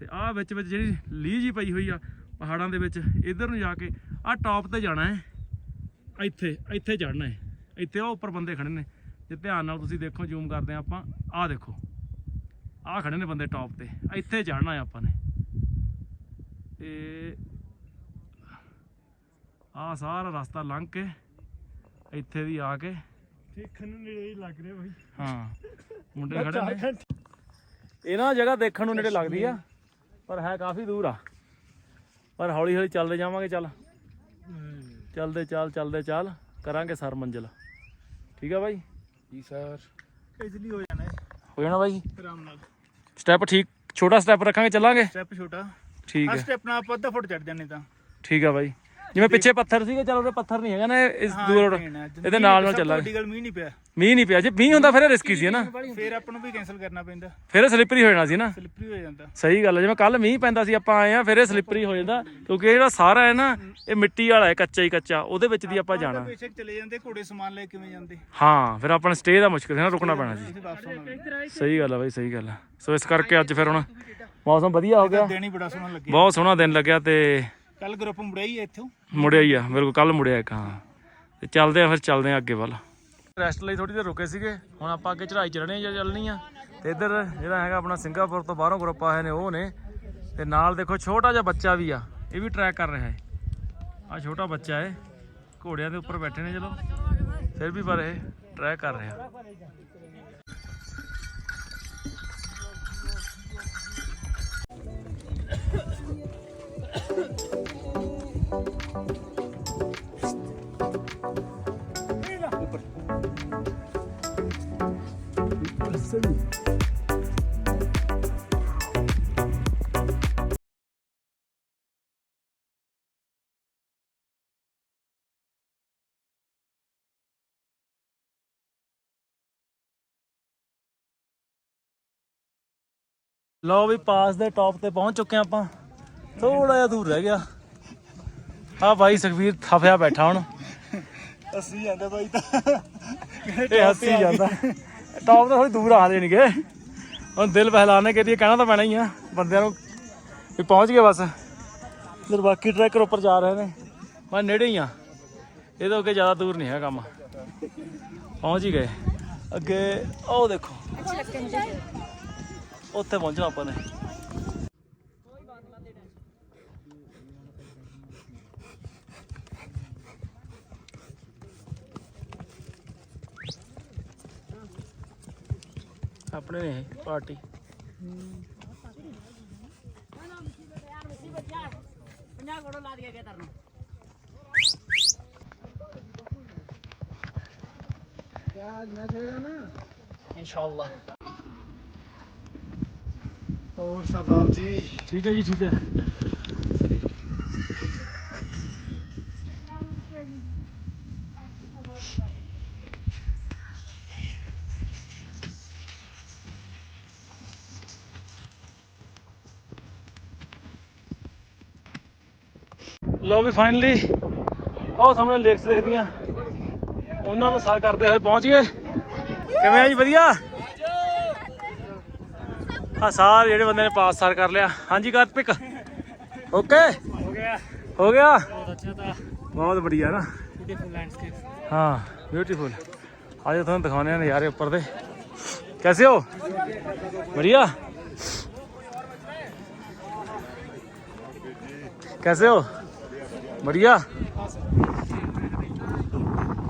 ਤੇ ਆਹ ਵਿੱਚ ਵਿੱਚ ਜਿਹੜੀ ਲੀਹ ਜੀ ਪਈ ਹੋਈ ਆ ਪਹਾੜਾਂ ਦੇ ਵਿੱਚ ਇਧਰ ਨੂੰ ਜਾ ਕੇ ਆਹ ਟੌਪ ਤੇ ਜਾਣਾ ਹੈ। ਇੱਥੇ ਇੱਥੇ ਚੜਨਾ ਹੈ। ਇੱਥੇ ਉਹ ਉੱਪਰ ਬੰਦੇ ਖੜੇ ਨੇ। ਜੇ ਧਿਆਨ ਨਾਲ ਤੁਸੀਂ ਦੇਖੋ ਜ਼ੂਮ ਕਰਦੇ ਆ ਆਪਾਂ। ਆਹ ਦੇਖੋ। ਆਹ ਖੜੇ ਨੇ ਬੰਦੇ ਟੌਪ ਤੇ। ਇੱਥੇ ਚੜਨਾ ਹੈ ਆਪਾਂ ਨੇ। ਤੇ ਆ ਸਾਰਾ ਰਸਤਾ ਲੰਘ ਕੇ ਇੱਥੇ ਦੀ ਆ ਕੇ ਦੇਖਣ ਨੂੰ ਨੇੜੇ ਹੀ ਲੱਗ ਰਿਹਾ ਬਾਈ। ਹਾਂ ਮੁੰਡੇ ਖੜੇ ਨੇ। ਇਹਨਾਂ ਜਗ੍ਹਾ ਦੇਖਣ ਨੂੰ ਨੇੜੇ ਲੱਗਦੀ ਆ ਪਰ ਹੈ ਕਾਫੀ ਦੂਰ ਆ। ਪਰ ਹੌਲੀ ਹੌਲੀ ਚੱਲਦੇ ਜਾਵਾਂਗੇ ਚੱਲ। ਚੱਲਦੇ ਚੱਲ ਚੱਲਦੇ ਚੱਲ ਕਰਾਂਗੇ ਸਰ ਮੰਜ਼ਿਲ। ਠੀਕ ਆ ਬਾਈ? ਜੀ ਸਰ। ਇਜ਼ਲੀ ਹੋ ਜਾਣਾ ਹੈ। ਹੋ ਜਾਣਾ ਬਾਈ? ਆਰਾਮ ਨਾਲ। ਸਟੈਪ ਠੀਕ ਛੋਟਾ ਸਟੈਪ ਰੱਖਾਂਗੇ ਚੱਲਾਂਗੇ? ਸਟੈਪ ਛੋਟਾ। ਠੀਕ ਹੈ। ਸਟੈਪ ਨਾਲ ਆਪਾਂ ਅੱਧਾ ਫੁੱਟ ਚੜ ਜਾਂਦੇ ਤਾਂ। ਠੀਕ ਆ ਬਾਈ। ਜਿਵੇਂ ਪਿੱਛੇ ਪੱਥਰ ਸੀਗੇ ਚਲ ਉਹਦੇ ਪੱਥਰ ਨਹੀਂ ਹੈਗਾ ਨਾ ਇਹ ਇਸ ਦੂਰ ਇਹਦੇ ਨਾਲ ਨਾਲ ਚੱਲਾਂਗੇ। ਮੀਂਹ ਨਹੀਂ ਪਿਆ। ਮੀਂਹ ਨਹੀਂ ਪਿਆ। ਜੇ ਮੀਂਹ ਹੁੰਦਾ ਫਿਰ ਰਿਸਕੀ ਸੀ ਨਾ? ਫੇਰ ਆਪਾਂ ਨੂੰ ਵੀ ਕੈਨਸਲ ਕਰਨਾ ਪੈਂਦਾ। ਫਿਰ ਸਲਿੱਪਰੀ ਹੋ ਜਾਣਾ ਸੀ ਨਾ। ਸਲਿੱਪਰੀ ਹੋ ਜਾਂਦਾ। ਸਹੀ ਗੱਲ ਹੈ ਜਿਵੇਂ ਕੱਲ ਮੀਂਹ ਪੈਂਦਾ ਸੀ ਆਪਾਂ ਆਏ ਆ ਫਿਰ ਇਹ ਸਲਿੱਪਰੀ ਹੋ ਜਾਂਦਾ ਕਿਉਂਕਿ ਜਿਹੜਾ ਸਾਰਾ ਹੈ ਨਾ ਇਹ ਮਿੱਟੀ ਵਾਲਾ ਹੈ ਕੱਚਾ ਹੀ ਕੱਚਾ ਉਹਦੇ ਵਿੱਚ ਦੀ ਆਪਾਂ ਜਾਣਾ। ਬੇਸ਼ੱਕ ਚਲੇ ਜਾਂਦੇ ਘੋੜੇ ਸਮਾਨ ਲੈ ਕੇ ਕਿਵੇਂ ਜਾਂਦੇ? ਹਾਂ ਫਿਰ ਆਪਾਂ ਸਟੇ ਦਾ ਮੁਸ਼ਕਿਲ ਹੈ ਨਾ ਰੁਕਣਾ ਪੈਣਾ ਸੀ। ਸਹੀ ਗੱਲ ਹੈ ਬਾਈ ਸਹੀ ਗੱਲ ਹੈ। ਸੋ ਇਸ ਕਰਕੇ ਅੱਜ ਫਿਰ ਹੁਣ ਮੌਸਮ ਵਧੀਆ ਹੋ ਗਿਆ। ਬੜਾ ਸੋਹਣਾ ਲੱਗਿਆ। ਬਹੁਤ ਸੋਹਣਾ ਦਿਨ ਲੱਗਿਆ ਤੇ ਕੱਲ ਗਰੁੱਪ ਮੁੜਿਆ ਹੀ ਇੱਥੋਂ। ਮੁੜਿਆ ਹੀ ਆ ਮੇਰੇ ਕੋਲ ਕੱਲ ਮੁੜਿਆ ਇੱਕ ਹਾਂ। ਤੇ ਚੱਲਦੇ ਆ ਫਿਰ ਚੱਲਦੇ ਆ ਅੱਗੇ ਵੱਲ। ਰੈਸਟ ਲਈ ਥੋੜੀ ਦੇਰ ਰੁਕੇ ਸੀਗੇ ਹੁਣ ਆਪਾਂ ਅੱਗੇ ਚੜਾਈ ਚੜਨੀ ਜਾਂ ਚੱਲਣੀ ਆ। ਤੇ ਇੱਧਰ ਜਿਹੜਾ ਹੈਗਾ ਆਪਣਾ ਸਿੰਗਾਪੁਰ ਤੋਂ ਬਾਹਰੋਂ ਗਰੁੱਪ ਆਏ ਨੇ ਉਹ ਨੇ। ਤੇ ਨਾਲ ਦੇਖੋ ਛੋਟਾ ਜਿਹਾ ਬੱਚਾ ਵੀ ਆ ਇਹ ਵੀ ਟਰੈਕ ਕਰ ਰਿਹਾ ਹੈ। ਆ ਛੋਟਾ ਬੱਚਾ ਹੈ ਘੋੜਿਆਂ ਦੇ ਉੱਪਰ ਬੈਠੇ ਨੇ ਚਲੋ। ਫਿਰ ਵੀ ਪਰ ਇਹ ਟਰੈਕ ਕਰ ਰਿਹਾ। ਲਓ ਵੀ ਪਾਸ ਦੇ ਟੌਪ ਤੇ ਪਹੁੰਚ ਚੁੱਕੇ ਹਾਂ ਆਪਾਂ। ਥੋੜਾ ਜਿਹਾ ਦੂਰ ਰਹਿ ਗਿਆ। ਆ ਭਾਈ ਸੁਖਵੀਰ ਥਫਿਆ ਬੈਠਾ ਹੁਣ। ਅਸੀਂ ਜਾਂਦਾ ਬਾਈ ਤਾਂ। ਇਹ ਹੱਸੀ ਜਾਂਦਾ। ਟੌਪ ਤੋਂ ਥੋੜੀ ਦੂਰ ਆ ਦੇਣਗੇ। ਹੁਣ ਦਿਲ ਬਹਿਲਾਣੇ ਕੇ ਲਈ ਕਹਿਣਾ ਤਾਂ ਪੈਣਾ ਹੀ ਆ। ਬੰਦਿਆਂ ਨੂੰ ਵੀ ਪਹੁੰਚ ਗਏ ਬਸ। ਫਿਰ ਬਾਕੀ ਟਰੈਕਰ ਉੱਪਰ ਜਾ ਰਹੇ ਨੇ। ਮੈਂ ਨੇੜੇ ਹੀ ਆ। ਇਹਦੇ ਅੱਗੇ ਜ਼ਿਆਦਾ ਦੂਰ ਨਹੀਂ ਹੈ ਕੰਮ। ਪਹੁੰਚ ਹੀ ਗਏ। ਅੱਗੇ ਉਹ ਦੇਖੋ। ਉੱਥੇ ਪਹੁੰਚਣਾ ਆਪਾਂ ਨੇ। ਆਪਣੇ ਨੇ ਇਹ ਪਾਰਟੀ। ਇਨਸ਼ਾਅੱਲਾ। ਹੋਰ ਸਰਦਾਰ ਜੀ? ਠੀਕ ਹੈ ਜੀ ਠੀਕ ਹੈ। ਲਓ ਵੀ ਫਾਈਨਲੀ ਆਹ ਸਾਹਮਣੇ ਲੇਕਸ ਦੇਖਦੀਆਂ। ਉਹਨਾਂ ਦਾ ਸਾਥ ਕਰਦੇ ਹੋਏ ਪਹੁੰਚ ਗਏ। ਕਿਵੇਂ ਆ ਜੀ? ਵਧੀਆ? ਆ ਸਾਰ ਜਿਹੜੇ ਬੰਦੇ ਨੇ ਪਾਸ ਸਾਰ ਕਰ ਲਿਆ। ਹਾਂਜੀ ਕਾਰਤਿਕ। ਓਕੇ ਹੋ ਗਿਆ? ਬਹੁਤ ਵਧੀਆ ਨਾ। ਹਾਂ ਬਿਊਟੀਫੁਲ ਅੱਜ ਤੁਹਾਨੂੰ ਦਿਖਾਉਣੇ ਆ ਨਜ਼ਾਰੇ ਉੱਪਰ ਦੇ। ਕੈਸੇ ਹੋ? ਵਧੀਆ? ਕੈਸੇ ਹੋ? ਵਧੀਆ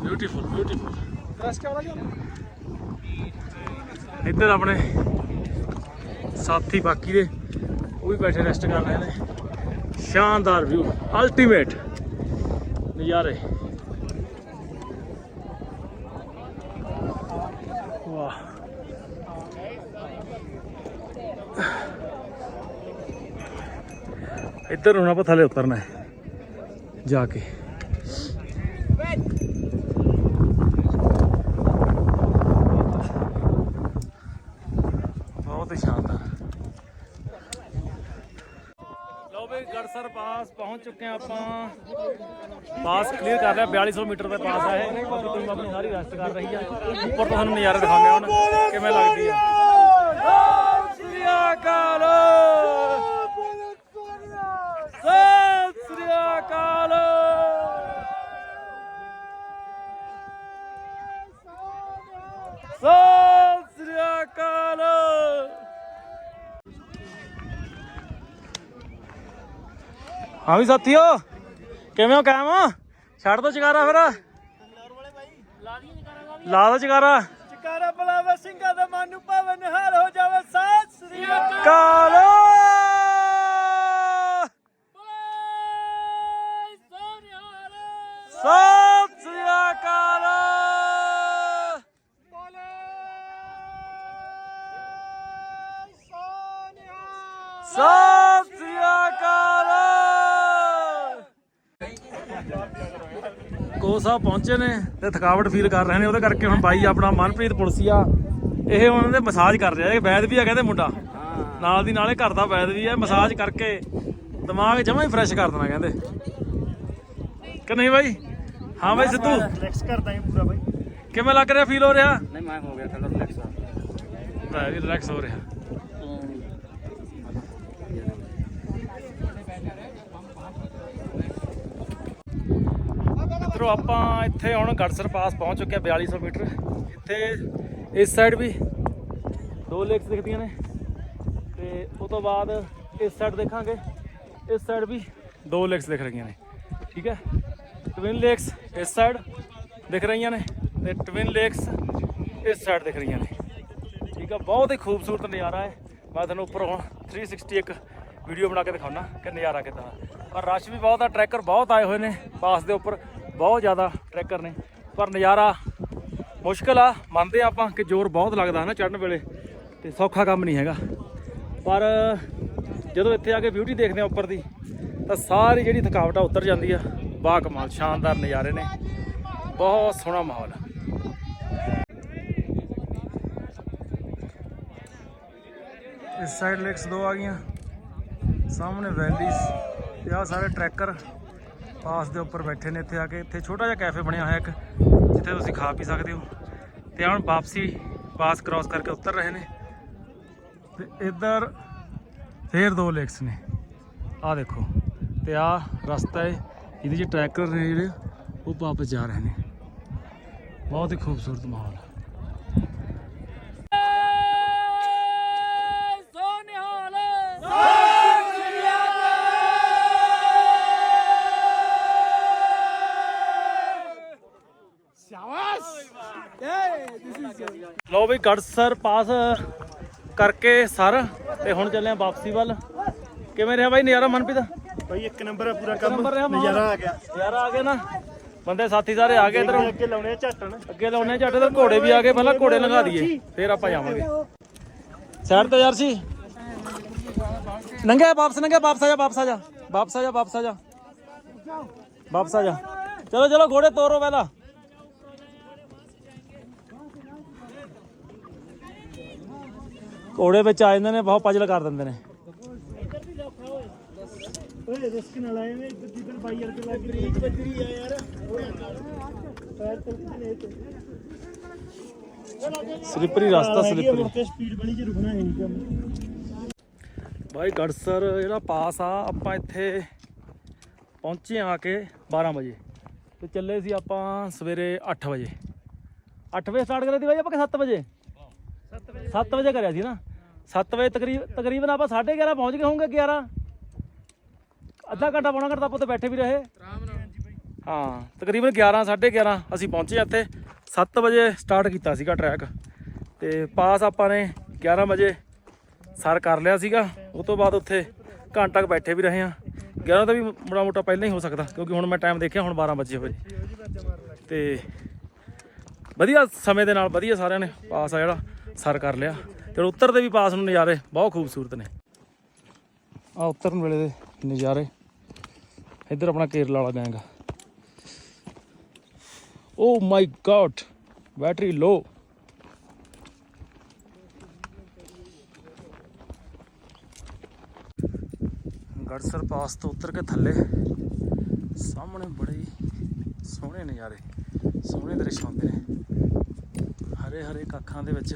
ਬਿਊਟੀਫੁਲ ਬਿਊਟੀਫੁਲ ਇੱਧਰ ਆਪਣੇ ਸਾਥੀ ਬਾਕੀ ਦੇ ਉਹ ਵੀ ਬੈਠੇ ਰੈਸਟ ਕਰ ਰਹੇ ਨੇ। ਸ਼ਾਨਦਾਰ ਵਿਊ ਅਲਟੀਮੇਟ ਨਜ਼ਾਰੇ। ਵਾਹ। ਇੱਧਰ ਹੁਣ ਆਪਾਂ ਥੱਲੇ ਉਤਰਨਾ ਹੈ। ਜਾ ਕੇ ਬਹੁਤ ਹੀ ਸ਼ਾਨਦਾਰ ਲੋ ਵੀ ਗੜਸਰ ਪਾਸ ਪਹੁੰਚ ਚੁੱਕੇ ਹਾਂ ਆਪਾਂ। ਪਾਸ ਕਲੀਅਰ ਕਰ ਲਿਆ 4200 ਮੀਟਰ ਦਾ ਪਾਸ ਹੈ ਇਹ। ਟੀਮ ਆਪਣੀ ਸਾਰੀ ਰੈਸਟ ਕਰ ਰਹੀ ਹੈ ਉੱਪਰ ਤੋਂ ਤੁਹਾਨੂੰ ਨਜ਼ਾਰੇ ਦਿਖਾਉਂਦੇ ਹਾਂ ਹੁਣ ਕਿਵੇਂ ਲੱਗਦੀ ਹੈ ਸਤਿ ਸ੍ਰੀ ਅਕਾਲ ਸਤਿ ਸ੍ਰੀ ਅਕਾਲ ਸਤਿ ਸ੍ਰੀ ਅਕਾਲ ਹਾਂ ਵੀ ਸਾਥੀਓ ਕਿਵੇਂ ਹੋ ਕਾਇਮ ਛੱਡ ਦੋ ਚਕਾਰਾ ਫਿਰ। ਲਾ ਦੋ ਚਕਾਰਾ। ਚਕਾਰਾ ਬਲਾਵੇ ਸਿੰਘਾਂ ਦਾ ਮਨ ਨੂੰ ਹਾਲ ਹੋ ਜਾਵੇ ਸਤਿ ਸ੍ਰੀ ਅਕਾਲ। ਕੋਸਾ ਪਹੁੰਚੇ ਨੇ ਤੇ ਥਕਾਵਟ ਫੀਲ ਕਰ ਰਹੇ ਨੇ। ਉਹਦੇ ਕਰਕੇ ਹੁਣ ਬਾਈ ਆਪਣਾ ਮਨਪ੍ਰੀਤ ਪੁਲਸੀਆ ਇਹ ਉਹਨਾਂ ਦੇ ਮਸਾਜ ਕਰ ਰਿਹਾ। ਇਹ ਵੈਦ ਵੀ ਆ ਕਹਿੰਦੇ ਮੁੰਡਾ। ਨਾਲ ਦੀ ਨਾਲੇ ਘਰ ਦਾ ਵੈਦ ਵੀ ਹੈ। ਮਸਾਜ ਕਰਕੇ ਦਿਮਾਗ ਜਮਾ ਹੀ ਫਰੈਸ਼ ਕਰ ਦੇਣਾ ਕਹਿੰਦੇ। ਕਿ ਨਹੀਂ ਬਾਈ? ਹਾਂ ਬਾਈ ਸਿੱਧੂ। ਰਿਲੈਕਸ ਕਰਦਾ ਹਾਂ ਪੂਰਾ ਬਾਈ। ਕਿਵੇਂ ਲੱਗ ਰਿਹਾ ਫੀਲ ਹੋ ਰਿਹਾ? ਨਹੀਂ ਮੈਂ ਹੋ ਗਿਆ ਥੋੜਾ ਰਿਲੈਕਸ ਵੈਰੀ ਰਿਲੈਕਸ ਹੋ ਰਿਹਾ। ਮਿੱਤਰੋ, ਆਪਾਂ ਇੱਥੇ ਹੁਣ ਗੜਸਰ ਪਾਸ ਪਹੁੰਚ ਚੁੱਕੇ ਆ 4200 ਮੀਟਰ। ਇੱਥੇ ਇਸ ਸਾਈਡ ਵੀ ਦੋ ਲੇਕਸ ਦਿਖਦੀਆਂ ਨੇ। ਤੇ ਉਸ ਤੋਂ ਬਾਅਦ ਇਸ ਸਾਈਡ ਦੇਖਾਂਗੇ। ਇਸ ਸਾਈਡ ਵੀ ਦੋ ਲੇਕਸ ਦਿਖ ਰਹੀਆਂ ਨੇ। ਠੀਕ ਹੈ? ਟਵਿਨ ਲੇਕਸ ਇਸ ਸਾਈਡ ਦਿਖ ਰਹੀਆਂ ਨੇ ਤੇ ਟਵਿਨ ਲੇਕਸ ਇਸ ਸਾਈਡ ਦਿਖ ਰਹੀਆਂ ਨੇ। ਠੀਕ ਆ ਬਹੁਤ ਹੀ ਖੂਬਸੂਰਤ ਨਜ਼ਾਰਾ ਹੈ। ਮੈਂ ਤੁਹਾਨੂੰ ਉੱਪਰ ਹੁਣ 360 ਇੱਕ ਵੀਡੀਓ ਬਣਾ ਕੇ ਦਿਖਾਉਣਾ ਕਿ ਨਜ਼ਾਰਾ ਕਿੱਦਾਂ ਦਾ। ਪਰ ਰਸ਼ ਵੀ ਬਹੁਤ ਆ ਟਰੈਕਰ ਬਹੁਤ ਆਏ ਹੋਏ ਨੇ ਪਾਸ ਦੇ ਉੱਪਰ। ਬਹੁਤ ਜ਼ਿਆਦਾ ਟਰੈਕਰ ਨੇ। ਪਰ ਨਜ਼ਾਰਾ ਮੁਸ਼ਕਲ ਆ। ਮੰਨਦੇ ਆ ਆਪਾਂ ਕਿ ਜ਼ੋਰ ਬਹੁਤ ਲੱਗਦਾ ਨਾ ਚੜਨ ਵੇਲੇ ਤੇ ਸੌਖਾ ਕੰਮ ਨਹੀਂ ਹੈਗਾ। ਪਰ ਜਦੋਂ ਇੱਥੇ ਆ ਕੇ ਬਿਊਟੀ ਦੇਖਦੇ ਆ ਉੱਪਰ ਦੀ, ਤਾਂ ਸਾਰੀ ਜਿਹੜੀ ਥਕਾਵਟ ਆ ਉਤਰ ਜਾਂਦੀ ਆ। ਬਾ ਕਮਾਲ, ਸ਼ਾਨਦਾਰ ਨਜ਼ਾਰੇ ਨੇ। ਬਹੁਤ ਸੋਹਣਾ ਮਾਹੌਲ ਆ। ਇਸ ਸਾਈਡ ਲੇਕਸ ਦੋ ਆ ਗਈਆਂ। ਸਾਹਮਣੇ ਵੈਲੀਜ਼ ਤੇ ਆ ਸਾਰੇ ਟਰੈਕਰ ਪਾਸ ਦੇ ਉੱਪਰ ਬੈਠੇ ਨੇ ਇੱਥੇ ਆ ਕੇ। ਇੱਥੇ ਛੋਟਾ ਜਿਹਾ ਕੈਫੇ ਬਣਿਆ ਹੋਇਆ ਇੱਕ, ਜਿੱਥੇ ਤੁਸੀਂ ਖਾ ਪੀ ਸਕਦੇ ਹੋ। ਤੇ ਹੁਣ ਵਾਪਸੀ ਪਾਸ ਕ੍ਰਾਸ ਕਰਕੇ ਉਤਰ ਰਹੇ ਨੇ। ਤੇ ਇੱਧਰ ਫੇਰ ਦੋ ਲੇਕਸ ਨੇ। ਆ ਦੇਖੋ, ਤੇ ਆ ਰਸਤਾ ਹੈ, ਇਹਦੇ 'ਚ ਟਰੈਕਰ ਨੇ ਜਿਹੜੇ, ਉਹ ਵਾਪਸ ਜਾ ਰਹੇ ਨੇ। ਬਹੁਤ ਹੀ ਖੂਬਸੂਰਤ ਮਾਹੌਲ। ਗੜਸਰ ਪਾਸ ਕਰਕੇ ਸਰ ਤੇ ਹੁਣ ਚੱਲੇ ਆ ਵਾਪਸੀ ਵੱਲ। ਕਿਵੇਂ ਰਿਹਾ ਬਾਈ ਨਜ਼ਾਰਾ ਮਨਪ੍ਰੀਤ? ਬਾਈ ਇੱਕ ਨੰਬਰ ਹੈ ਪੂਰਾ ਨੰਬਰ ਕੰਮ। ਮਾਹੌਲ? ਨਜ਼ਾਰਾ ਆ ਗਿਆ। ਨਜ਼ਾਰਾ ਆ ਗਿਆ ਨਾ। ਬੰਦੇ ਸਾਥੀ ਸਾਰੇ ਆ ਗਏ ਇਧਰੋਂ। ਅੱਗੇ ਲਾਉਣੇ ਝੱਟਣ ਅੱਗੇ ਲਾਉਣੇ ਝੱਟ ਤੇ ਘੋੜੇ ਵੀ ਆ ਗਏ। ਪਹਿਲਾਂ ਘੋੜੇ ਲੰਘਾ ਦਈਏ ਫਿਰ ਆਪਾਂ ਜਾਵਾਂਗੇ। ਸਾਈਡ ਤੇ ਯਾਰ ਸੀ। ਨੰਗੇ ਵਾਪਸ ਨੰਗੇ ਵਾਪਸ ਆ ਜਾ ਵਾਪਸ ਆ ਜਾ। ਵਾਪਸ ਆ ਜਾ ਵਾਪਸ ਆ ਜਾ। ਵਾਪਸ ਆ ਜਾ। ਚਲੋ ਚਲੋ ਘੋੜੇ ਤੋਰੋ ਪਹਿਲਾਂ। ਘੋੜੇ ਵਿੱਚ ਆ ਜਾਂਦੇ ਨੇ ਬਹੁਤ ਪਜਲ ਕਰ ਦਿੰਦੇ ਨੇ। ਓਏ ਰਿਸਕ ਨਾਲ ਆਏ ਨੇ ਇੱਧਰ ਜਿੱਧਰ ਬਾਈ ਯਾਰ ਕਿ ਲੱਗ ਬਰੀਕ ਬੱਜਰੀ ਆ ਯਾਰ ਸਲਿੱਪਰੀ ਰਸਤਾ ਸਲਿੱਪਰੀ ਤੇ ਸਪੀਡ ਬਣੀ ਚ ਰੁਕਣਾ ਹੈ ਨਹੀਂ ਕੰਮ। ਭਾਈ ਗੜਸਰ ਜਿਹੜਾ ਪਾਸ ਆ ਆਪਾਂ ਇੱਥੇ ਪਹੁੰਚੇ ਆ ਕੇ 12 ਵਜੇ। ਤੇ ਚੱਲੇ ਸੀ ਆਪਾਂ ਸਵੇਰੇ 8 ਵਜੇ। 8 ਵਜੇ ਸਟਾਰਟ ਕਰਿਆ ਸੀ ਭਾਈ ਆਪਾਂ ਕਿ 7 ਵਜੇ? 7 ਵਜੇ ਕਰਿਆ ਸੀ ਨਾ। 7 ਵਜੇ ਤਕਰੀਬ, ਤਕਰੀਬਨ ਆਪਾਂ 11:30 ਪਹੁੰਚ ਗਏ ਹੋਵਾਂਗੇ 11 ਅੱਧਾ ਘੰਟਾ ਪੌਣਾ ਘੰਟਾ ਆਪਾਂ ਉੱਥੇ ਬੈਠੇ ਵੀ ਰਹੇ। ਹਾਂ, ਤਕਰੀਬਨ 11 11:30 ਅਸੀਂ ਪਹੁੰਚੇ ਇੱਥੇ। 7 ਵਜੇ ਸਟਾਰਟ ਕੀਤਾ ਸੀਗਾ ਟਰੈਕ ਤੇ ਪਾਸ ਆਪਾਂ ਨੇ 11 ਵਜੇ ਸਰ ਕਰ ਲਿਆ ਸੀਗਾ। ਉਸ ਤੋਂ ਬਾਅਦ ਉੱਥੇ ਘੰਟਾ ਕੁ ਬੈਠੇ ਵੀ ਰਹੇ ਆ 11 ਤਾਂ ਵੀ ਮੋੜਾ ਮੋਟਾ ਪਹਿਲਾਂ ਹੀ ਹੋ ਸਕਦਾ, ਕਿਉਂਕਿ ਹੁਣ ਮੈਂ ਟਾਈਮ ਦੇਖਿਆ, ਹੁਣ 12 ਵਜੇ ਹੋਏ। ਤੇ ਵਧੀਆ ਸਮੇਂ ਦੇ ਨਾਲ ਵਧੀਆ ਸਾਰਿਆਂ ਨੇ ਪਾਸ ਆ ਜਿਹੜਾ। ਸਰ ਕਰ ਲਿਆ। ਤੇ ਉੱਤਰ ਦੇ ਵੀ ਪਾਸ ਨੂੰ ਨਜ਼ਾਰੇ ਬਹੁਤ ਖੂਬਸੂਰਤ ਨੇ। ਆ ਉੱਤਰਨ ਵੇਲੇ ਦੇ ਨਜ਼ਾਰੇ। ਇੱਧਰ ਆਪਣਾ ਕੇਰਲਾ ਵਾਲਾ gang oh my god battery low Gadsar ਪਾਸ ਤੋਂ ਉਤਰ ਕੇ ਥੱਲੇ। ਸਾਹਮਣੇ ਬੜੇ ਸੋਹਣੇ ਨਜ਼ਾਰੇ। ਸੋਹਣੇ ਦ੍ਰਿਸ਼ ਹੁੰਦੇ ਨੇ। ਹਰੇ ਹਰੇ ਕੱਖਾਂ ਦੇ ਵਿੱਚ।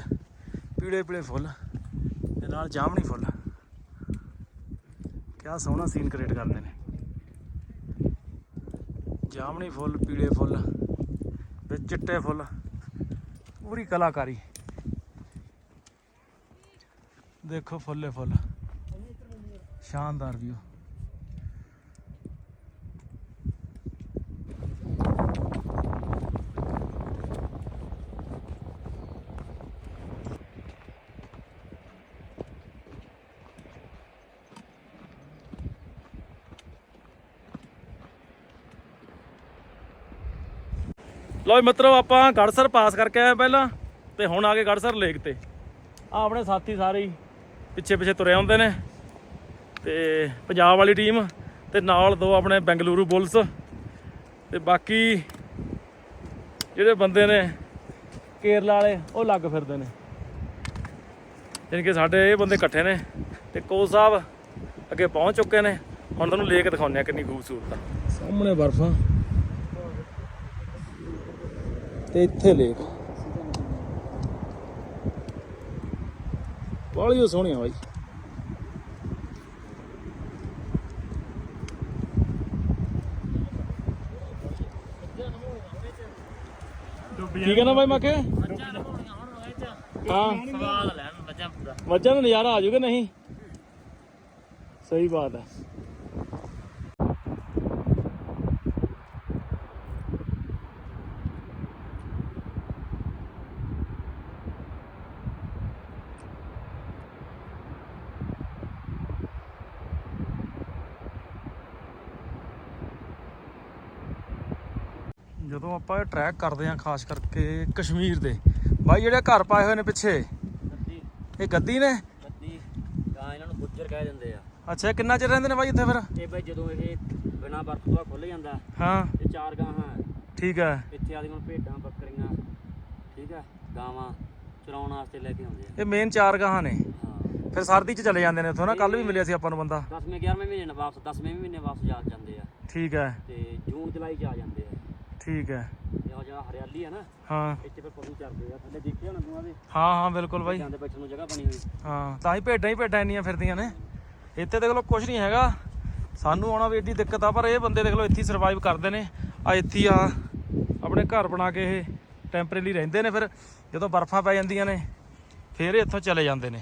ਪੀਲੇ ਪੀਲੇ ਫੁੱਲ ਤੇ ਨਾਲ ਜਾਮਣੀ ਫੁੱਲ। ਕਿਆ ਸੋਹਣਾ ਸੀਨ ਕ੍ਰੀਏਟ ਕਰਦੇ ਨੇ। ਜਾਮਣੀ ਫੁੱਲ, ਪੀਲੇ ਫੁੱਲ ਵਿੱਚ ਚਿੱਟੇ ਫੁੱਲ, ਪੂਰੀ ਕਲਾਕਾਰੀ। ਦੇਖੋ ਫੁੱਲੇ ਫੁੱਲ। ਸ਼ਾਨਦਾਰ ਵਿਊ ਲਓ ਮਿੱਤਰੋ, ਆਪਾਂ ਗੜਸਰ ਪਾਸ ਕਰਕੇ ਆਏ ਪਹਿਲਾਂ ਤੇ ਹੁਣ ਆ ਗਏ ਗੜਸਰ ਲੇਕ ਤੇ। ਆ ਆਪਣੇ ਸਾਥੀ ਸਾਰੇ ਪਿੱਛੇ ਪਿੱਛੇ ਤੁਰੇ ਆਉਂਦੇ ਨੇ ਤੇ ਪੰਜਾਬ ਵਾਲੀ ਟੀਮ ਤੇ ਨਾਲ ਦੋ ਆਪਣੇ ਬੈਂਗਲੁਰੂ ਬੁਲਸ ਤੇ ਬਾਕੀ ਜਿਹੜੇ ਬੰਦੇ ਨੇ ਕੇਰਲਾ ਵਾਲੇ, ਉਹ ਲੱਗ ਫਿਰਦੇ ਨੇ। ਜਾਣੀ ਕਿ ਸਾਡੇ ਇਹ ਬੰਦੇ ਇਕੱਠੇ ਨੇ ਤੇ ਕੋਚ ਸਾਹਿਬ ਅੱਗੇ ਪਹੁੰਚ ਚੁੱਕੇ ਨੇ। ਹੁਣ ਤੁਹਾਨੂੰ ਲੇਕ ਦਿਖਾਉਂਦੇ ਆ ਕਿੰਨੀ ਖੂਬਸੂਰਤ ਆ। ਸਾਹਮਣੇ ਬਰਫਾਂ। ਤੇ ਇੱਥੇ ਲੇਕ ਬਾਲੀ ਉਹ ਸੋਹਣੀ ਆ ਬਾਈ। ਠੀਕ ਹੈ ਨਾ ਬਾਈ ਮਾਕੇ? ਹਾਂ। ਸਵਾਲ ਲੈਣ ਬੱਚਾ ਪੂਰਾ ਮੱਝਾਂ ਦਾ ਨਜ਼ਾਰਾ ਆ ਜਾਊਗਾ ਨਹੀਂ? ਸਹੀ ਬਾਤ ਹੈ ਜਦੋਂ ਆਪਾਂ ਇਹ ਟਰੈਕ ਕਰਦੇ ਆਂ ਖਾਸ ਕਰਕੇ ਕਸ਼ਮੀਰ ਦੇ। ਬਾਈ ਜਿਹੜੇ ਘਰ ਪਾਏ ਹੋਏ ਨੇ ਪਿੱਛੇ? ਗੱਦੀ। ਇਹ ਗੱਦੀ ਨੇ? ਗੱਦੀ ਗਾਂ ਇਹਨਾਂ ਨੂੰ ਗੁੱਜਰ ਕਹਿ ਦਿੰਦੇ ਆ। ਅੱਛਾ ਕਿੰਨਾ ਚਿਰ ਰਹਿੰਦੇ ਨੇ ਬਾਈ ਇੱਥੇ ਫਿਰ? ਇਹ ਬਈ ਜਦੋਂ ਇਹ ਬਿਨਾ ਬਰਫ਼ ਤੋਂ ਖੁੱਲ ਜਾਂਦਾ ਹਾਂ। ਇਹ ਚਾਰ ਗਾਹਾਂ ਠੀਕ ਹੈ। ਇੱਥੇ ਹੁਣ ਭੇਡਾਂ ਬੱਕਰੀਆਂ ਠੀਕ ਆ ਗਾਵਾਂ ਚਰਾਉਣ ਵਾਸਤੇ ਲੈ ਕੇ ਆਉਂਦੇ ਇਹ ਮੇਨ ਚਾਰ ਗਾਹਾਂ ਨੇ। ਹਾਂ। ਫਿਰ ਸਰਦੀ 'ਚ ਚਲੇ ਜਾਂਦੇ ਨੇ ਇੱਥੋਂ ਨਾ ਕੱਲ ਵੀ ਮਿਲਿਆ ਸੀ ਆਪਾਂ ਨੂੰ ਬੰਦਾ। 10ਵੇਂ 11ਵੇਂ ਮਹੀਨੇ ਵਾਪਸ 10ਵੇਂ ਮਹੀਨੇ ਵਾਪਸ ਜਾ ਜਾਂਦੇ ਆ। ਠੀਕ ਹੈ। ਤੇ ਜੂਨ ਜੁਲਾਈ ਚ ਆ ਜਾਂਦੇ ਆ। ਠੀਕ ਹੈ। ਇਹ ਹਰਿਆਲੀ ਨਾ ਹਾਂ। ਇੱਥੇ ਫਿਰ ਪਸ਼ੂ ਚਰਦੇ ਆ ਥੱਲੇ ਦੇਖਿਆ ਹੋਣਾ ਤੂੰ ਆਵੇ ਹਾਂ ਹਾਂ ਬਿਲਕੁਲ ਬਾਈ। ਜਾਂਦੇ ਬੈਠਣ ਨੂੰ ਜਗ੍ਹਾ ਬਣੀ ਹੋਈ। ਹਾਂ ਤਾਂ ਹੀ ਭੇਡਾਂ ਹੀ ਭੇਡਾਂ ਇੰਨੀਆਂ ਫਿਰਦੀਆਂ ਨੇ। ਇੱਥੇ ਦੇਖ ਲਓ ਕੁਝ ਨਹੀਂ ਹੈਗਾ। ਸਾਨੂੰ ਆਉਣਾ ਵੀ ਏਡੀ ਦਿੱਕਤ ਆ ਪਰ ਇਹ ਬੰਦੇ ਦੇਖ ਲਓ ਇੱਥੇ ਸਰਵਾਈਵ ਕਰਦੇ ਨੇ। ਆ ਇੱਥੇ ਆ ਆਪਣੇ ਘਰ ਬਣਾ ਕੇ ਇਹ ਟੈਂਪਰੇਰੀ ਰਹਿੰਦੇ ਨੇ ਫਿਰ ਜਦੋਂ ਬਰਫਾਂ ਪੈ ਜਾਂਦੀਆਂ ਨੇ ਫਿਰ ਇਹ ਇੱਥੋਂ ਚਲੇ ਜਾਂਦੇ ਨੇ।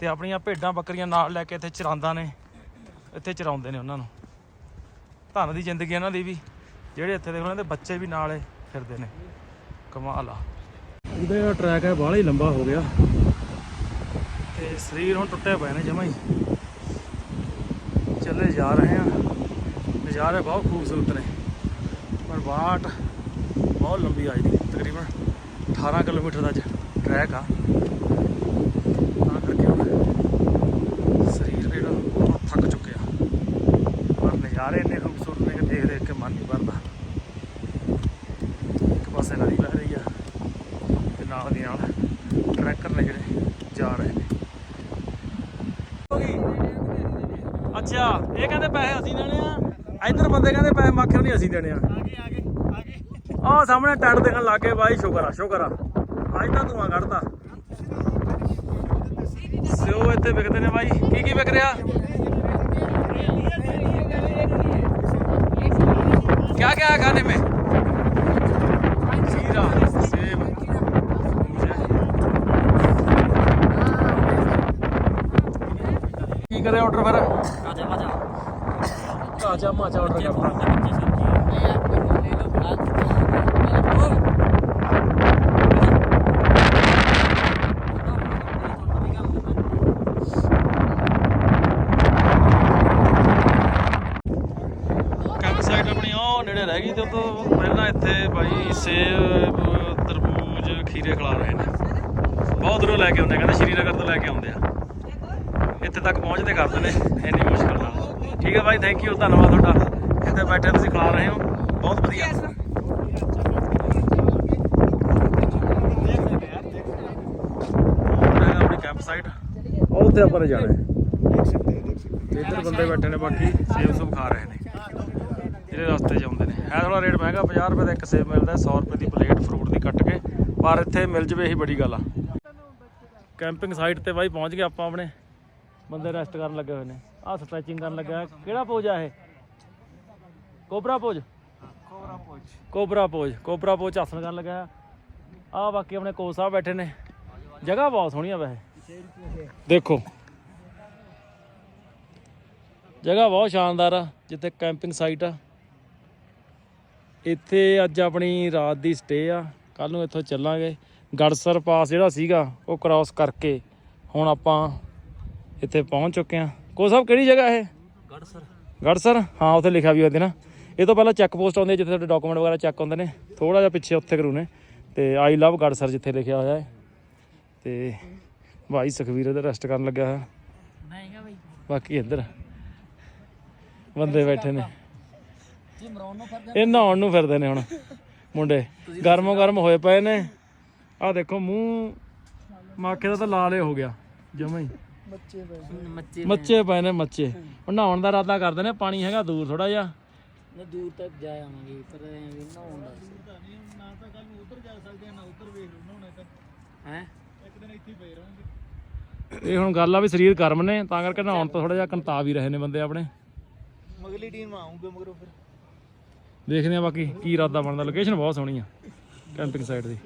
ਤੇ ਆਪਣੀਆਂ ਭੇਡਾਂ ਬੱਕਰੀਆਂ ਨਾਲ ਲੈ ਕੇ ਇੱਥੇ ਚਰਾਂਦਾ ਨੇ ਇੱਥੇ ਚਰਾਉਂਦੇ ਨੇ ਉਹਨਾਂ ਨੂੰ। ਧੰਨ ਦੀ ਜ਼ਿੰਦਗੀ ਇਹਨਾਂ ਦੀ ਵੀ। ਜਿਹੜੇ ਇੱਥੇ ਦੇਖ ਲਓ ਇਹਨਾਂ ਦੇ ਬੱਚੇ ਵੀ ਨਾਲ ਫਿਰਦੇ ਨੇ। ਕਮਾਲ ਆ। ਇਹਦਾ ਜਿਹੜਾ ਟਰੈਕ ਹੈ ਬਾਹਲਾ ਹੀ ਲੰਬਾ ਹੋ ਗਿਆ। ਤੇ ਸਰੀਰ ਹੁਣ ਟੁੱਟੇ ਪਏ ਨੇ ਜਮਾਂ ਹੀ। ਚੱਲੇ ਜਾ ਰਹੇ ਆ। ਨਜ਼ਾਰੇ ਬਹੁਤ ਖੂਬਸੂਰਤ ਨੇ। ਪਰ ਬਾਟ ਬਹੁਤ ਲੰਬੀ ਆ ਜੀ ਤਕਰੀਬਨ 18 ਕਿਲੋਮੀਟਰ ਦਾ ਟਰੈਕ ਆ ਤਾਂ ਕਰਕੇ ਹੁਣ ਸਰੀਰ ਜਿਹੜਾ ਬਹੁਤ ਥੱਕ ਚੁੱਕਿਆ ਪਰ ਨਜ਼ਾਰੇ ਇੰਨੇ ਖੂਬਸੂਰਤ ਨੇ ਕਿ ਦੇਖ ਦੇਖ ਕੇ ਮਨ ਨਹੀਂ ਭਰਦਾ ਇੱਕ ਪਾਸੇ ਨਦੀ ਵਹਿ ਰਹੀ ਆ ਤੇ ਨਾਲ ਦੀ ਨਾਲ ਟਰੈਕਰ ਨੇ ਜਿਹੜੇ ਜਾ ਰਹੇ ਨੇ ਅੱਛਾ ਇਹ ਕਹਿੰਦੇ ਪੈਸੇ ਅਸੀਂ ਦੇਣੇ ਆ ਇੱਧਰ ਬੰਦੇ ਕਹਿੰਦੇ ਪੈਸੇ ਮਾਖੇ ਨਹੀਂ ਅਸੀਂ ਦੇਣੇ ਆ ਆਗੇ ਆਗੇ ਆਗੇ ਆਹ ਸਾਹਮਣੇ ਟੈਂਟ ਦੇਖਣ ਲੱਗ ਗਏ ਬਾਈ ਸ਼ੁਕਰ ਆ ਸ਼ੁਕਰ ਆ ਅੱਜ ਤਾਂ ਧੂਆਂ ਕੱਢਦਾ ਸਿਓ ਇੱਥੇ ਵਿਕਦੇ ਨੇ ਬਾਈ ਕੀ ਕੀ ਵਿਕ ਰਿਹਾ क्या क्या है खाने में जीरा सेब ਕੀ ਕਰੇ ਆਰਡਰ ਫਿਰ ਆਜਾ ਮਾਜਾ ਕਾਜਾ ਮਾਚਾ ਥੈਂਕ ਯੂ ਧੰਨਵਾਦ ਤੁਹਾਡਾ। ਇੱਥੇ ਬੈਠੇ ਤੁਸੀਂ ਖਿਲਾ ਰਹੇ ਹੋ। ਬਹੁਤ ਵਧੀਆ। ਆਪਣੀ ਕੈਂਪ ਸਾਈਟ ਉਹ ਉੱਥੇ ਆਪਾਂ ਨੇ ਜਾਣਾ ਹੈ। ਇੱਧਰ ਬੰਦੇ ਬੈਠੇ ਨੇ ਬਾਕੀ ਸੇਬ ਸੁਬ ਖਾ ਰਹੇ ਨੇ। ਜਿਹੜੇ ਰਸਤੇ 'ਚ ਆਉਂਦੇ ਨੇ। ਹੈ ਥੋੜਾ ਰੇਟ ਮਹਿੰਗਾ 50 ਰੁਪਏ ਦਾ ਇੱਕ ਸੇਬ ਮਿਲਦਾ 100 ਰੁਪਏ ਦੀ ਪਲੇਟ ਫਰੂਟ ਦੀ ਕੱਟ ਕੇ। ਪਰ ਇੱਥੇ ਮਿਲ ਜਵੇ ਇਹੀ ਬੜੀ ਗੱਲ ਆ। ਕੈਂਪਿੰਗ ਸਾਈਟ ਤੇ ਬਾਈ ਪਹੁੰਚ ਗਏ ਆਪਾਂ ਆਪਣੇ। ਬੰਦੇ ਰੈਸਟ ਕਰਨ ਲੱਗੇ ਹੋਏ ਨੇ। ਆਹ ਸਟ੍ਰੈਚਿੰਗ ਕਰਨ ਲੱਗਾ। ਕਿਹੜਾ ਪੋਜ ਆ ਇਹ? Cobra pose? Cobra pose. Cobra pose. Cobra pose ਆਸਣ ਕਰਨ ਲੱਗਾ। ਆ ਬਾਕੀ ਆਪਣੇ ਕੋਚ ਸਾਹਿਬ ਬੈਠੇ ਨੇ। ਜਗ੍ਹਾ ਬਹੁਤ ਸੋਹਣੀ ਆ ਵੈਸੇ। ਦੇਖੋ। ਜਗ੍ਹਾ ਬਹੁਤ ਸ਼ਾਨਦਾਰ ਆ ਜਿੱਥੇ ਕੈਂਪਿੰਗ ਸਾਈਟ ਆ। ਇੱਥੇ ਅੱਜ ਆਪਣੀ ਰਾਤ ਦੀ ਸਟੇ ਆ। ਕੱਲ ਨੂੰ ਇੱਥੋਂ ਚੱਲਾਂਗੇ। ਗੜਸਰ ਪਾਸ ਜਿਹੜਾ ਸੀਗਾ ਉਹ ਕ੍ਰਾਸ ਕਰਕੇ ਹੁਣ ਆਪਾਂ ਇੱਥੇ ਪਹੁੰਚ ਚੁੱਕੇ ਆ। ਕੋ ਸਾਹਿਬ ਕਿਹੜੀ ਜਗ੍ਹਾ ਇਹ? ਗੜਸਰ। ਗੜਸਰ? ਹਾਂ ਉੱਥੇ ਲਿਖਿਆ ਵੀ ਹੋਇਆ ਨਾ। ਇਹ ਤੋਂ ਪਹਿਲਾਂ ਚੈੱਕ ਪੋਸਟ ਆਉਂਦੀ ਹੈ ਜਿੱਥੇ ਤੁਹਾਡੇ ਡਾਕੂਮੈਂਟ ਵਗੈਰਾ ਚੈੱਕ ਹੁੰਦੇ ਨੇ। ਥੋੜਾ ਜਿਹਾ ਪਿੱਛੇ ਉੱਥੇ ਕਰੂ ਨੇ। ਤੇ ਆਈ ਲਵ ਗੜਸਰ ਜਿੱਥੇ ਲਿਖਿਆ ਹੋਇਆ ਹੈ। ਤੇ ਭਾਈ ਸੁਖਵੀਰ ਇਹਦਾ ਰੈਸਟ ਕਰਨ ਲੱਗਾ ਹੈ ਬਾਕੀ ਇੱਧਰ ਬੰਦੇ ਬੈਠੇ ਨੇ। ਇਹ ਨਹਾਉਣ ਨੂੰ ਫਿਰਦੇ ਨੇ ਹੁਣ। ਮੁੰਡੇ ਗਰਮੋ ਗਰਮ ਹੋਏ ਪਏ ਨੇ। ਆਹ ਦੇਖੋ ਮੂੰਹ ਮਾਖੇ ਦਾ ਤਾਂ ਲਾਲ ਹੀ ਹੋ ਗਿਆ। ਜਮਾ ਹੀ। ਮੱਚੇ ਮੱਚੇ ਪਏ ਨੇ। ਮੱਚੇ। ਉਹ ਨਹਾਉਣ ਦਾ ਇਰਾਦਾ ਕਰਦੇ ਨੇ ਪਾਣੀ ਹੈਗਾ ਦੂਰ ਥੋੜਾ ਜਿਹਾ। ਨਾ ਦੂਰ ਤੱਕ ਜਾ ਆਵਾਂਗੇ ਪਰ ਐਵੇਂ ਨਾ ਹੁੰਦਾ ਹੈ? ਇਹ ਹੁਣ ਗੱਲ ਆ ਵੀ ਸਰੀਰ ਗਰਮ ਨੇ ਤਾਂ ਕਰਕੇ ਨਹਾਉਣ ਤੋਂ ਥੋੜਾ ਜਿਹਾ ਕੰਤਾ ਵੀ ਰਹੇ ਨੇ ਬੰਦੇ ਆਪਣੇ। ਮਗਲੀ ਟੀਮ ਆਉਂਗੇ ਮਗਰੋਂ ਫਿਰ। ਦੇਖਦੇ ਆ ਬਾਕੀ ਕੀ ਇਰਾਦਾ ਬਣਦਾ। ਲੋਕੇਸ਼ਨ ਬਹੁਤ ਸੋਹਣੀ ਆ ਕੈਂਪਿੰਗ ਸਾਈਟ ਦੀ।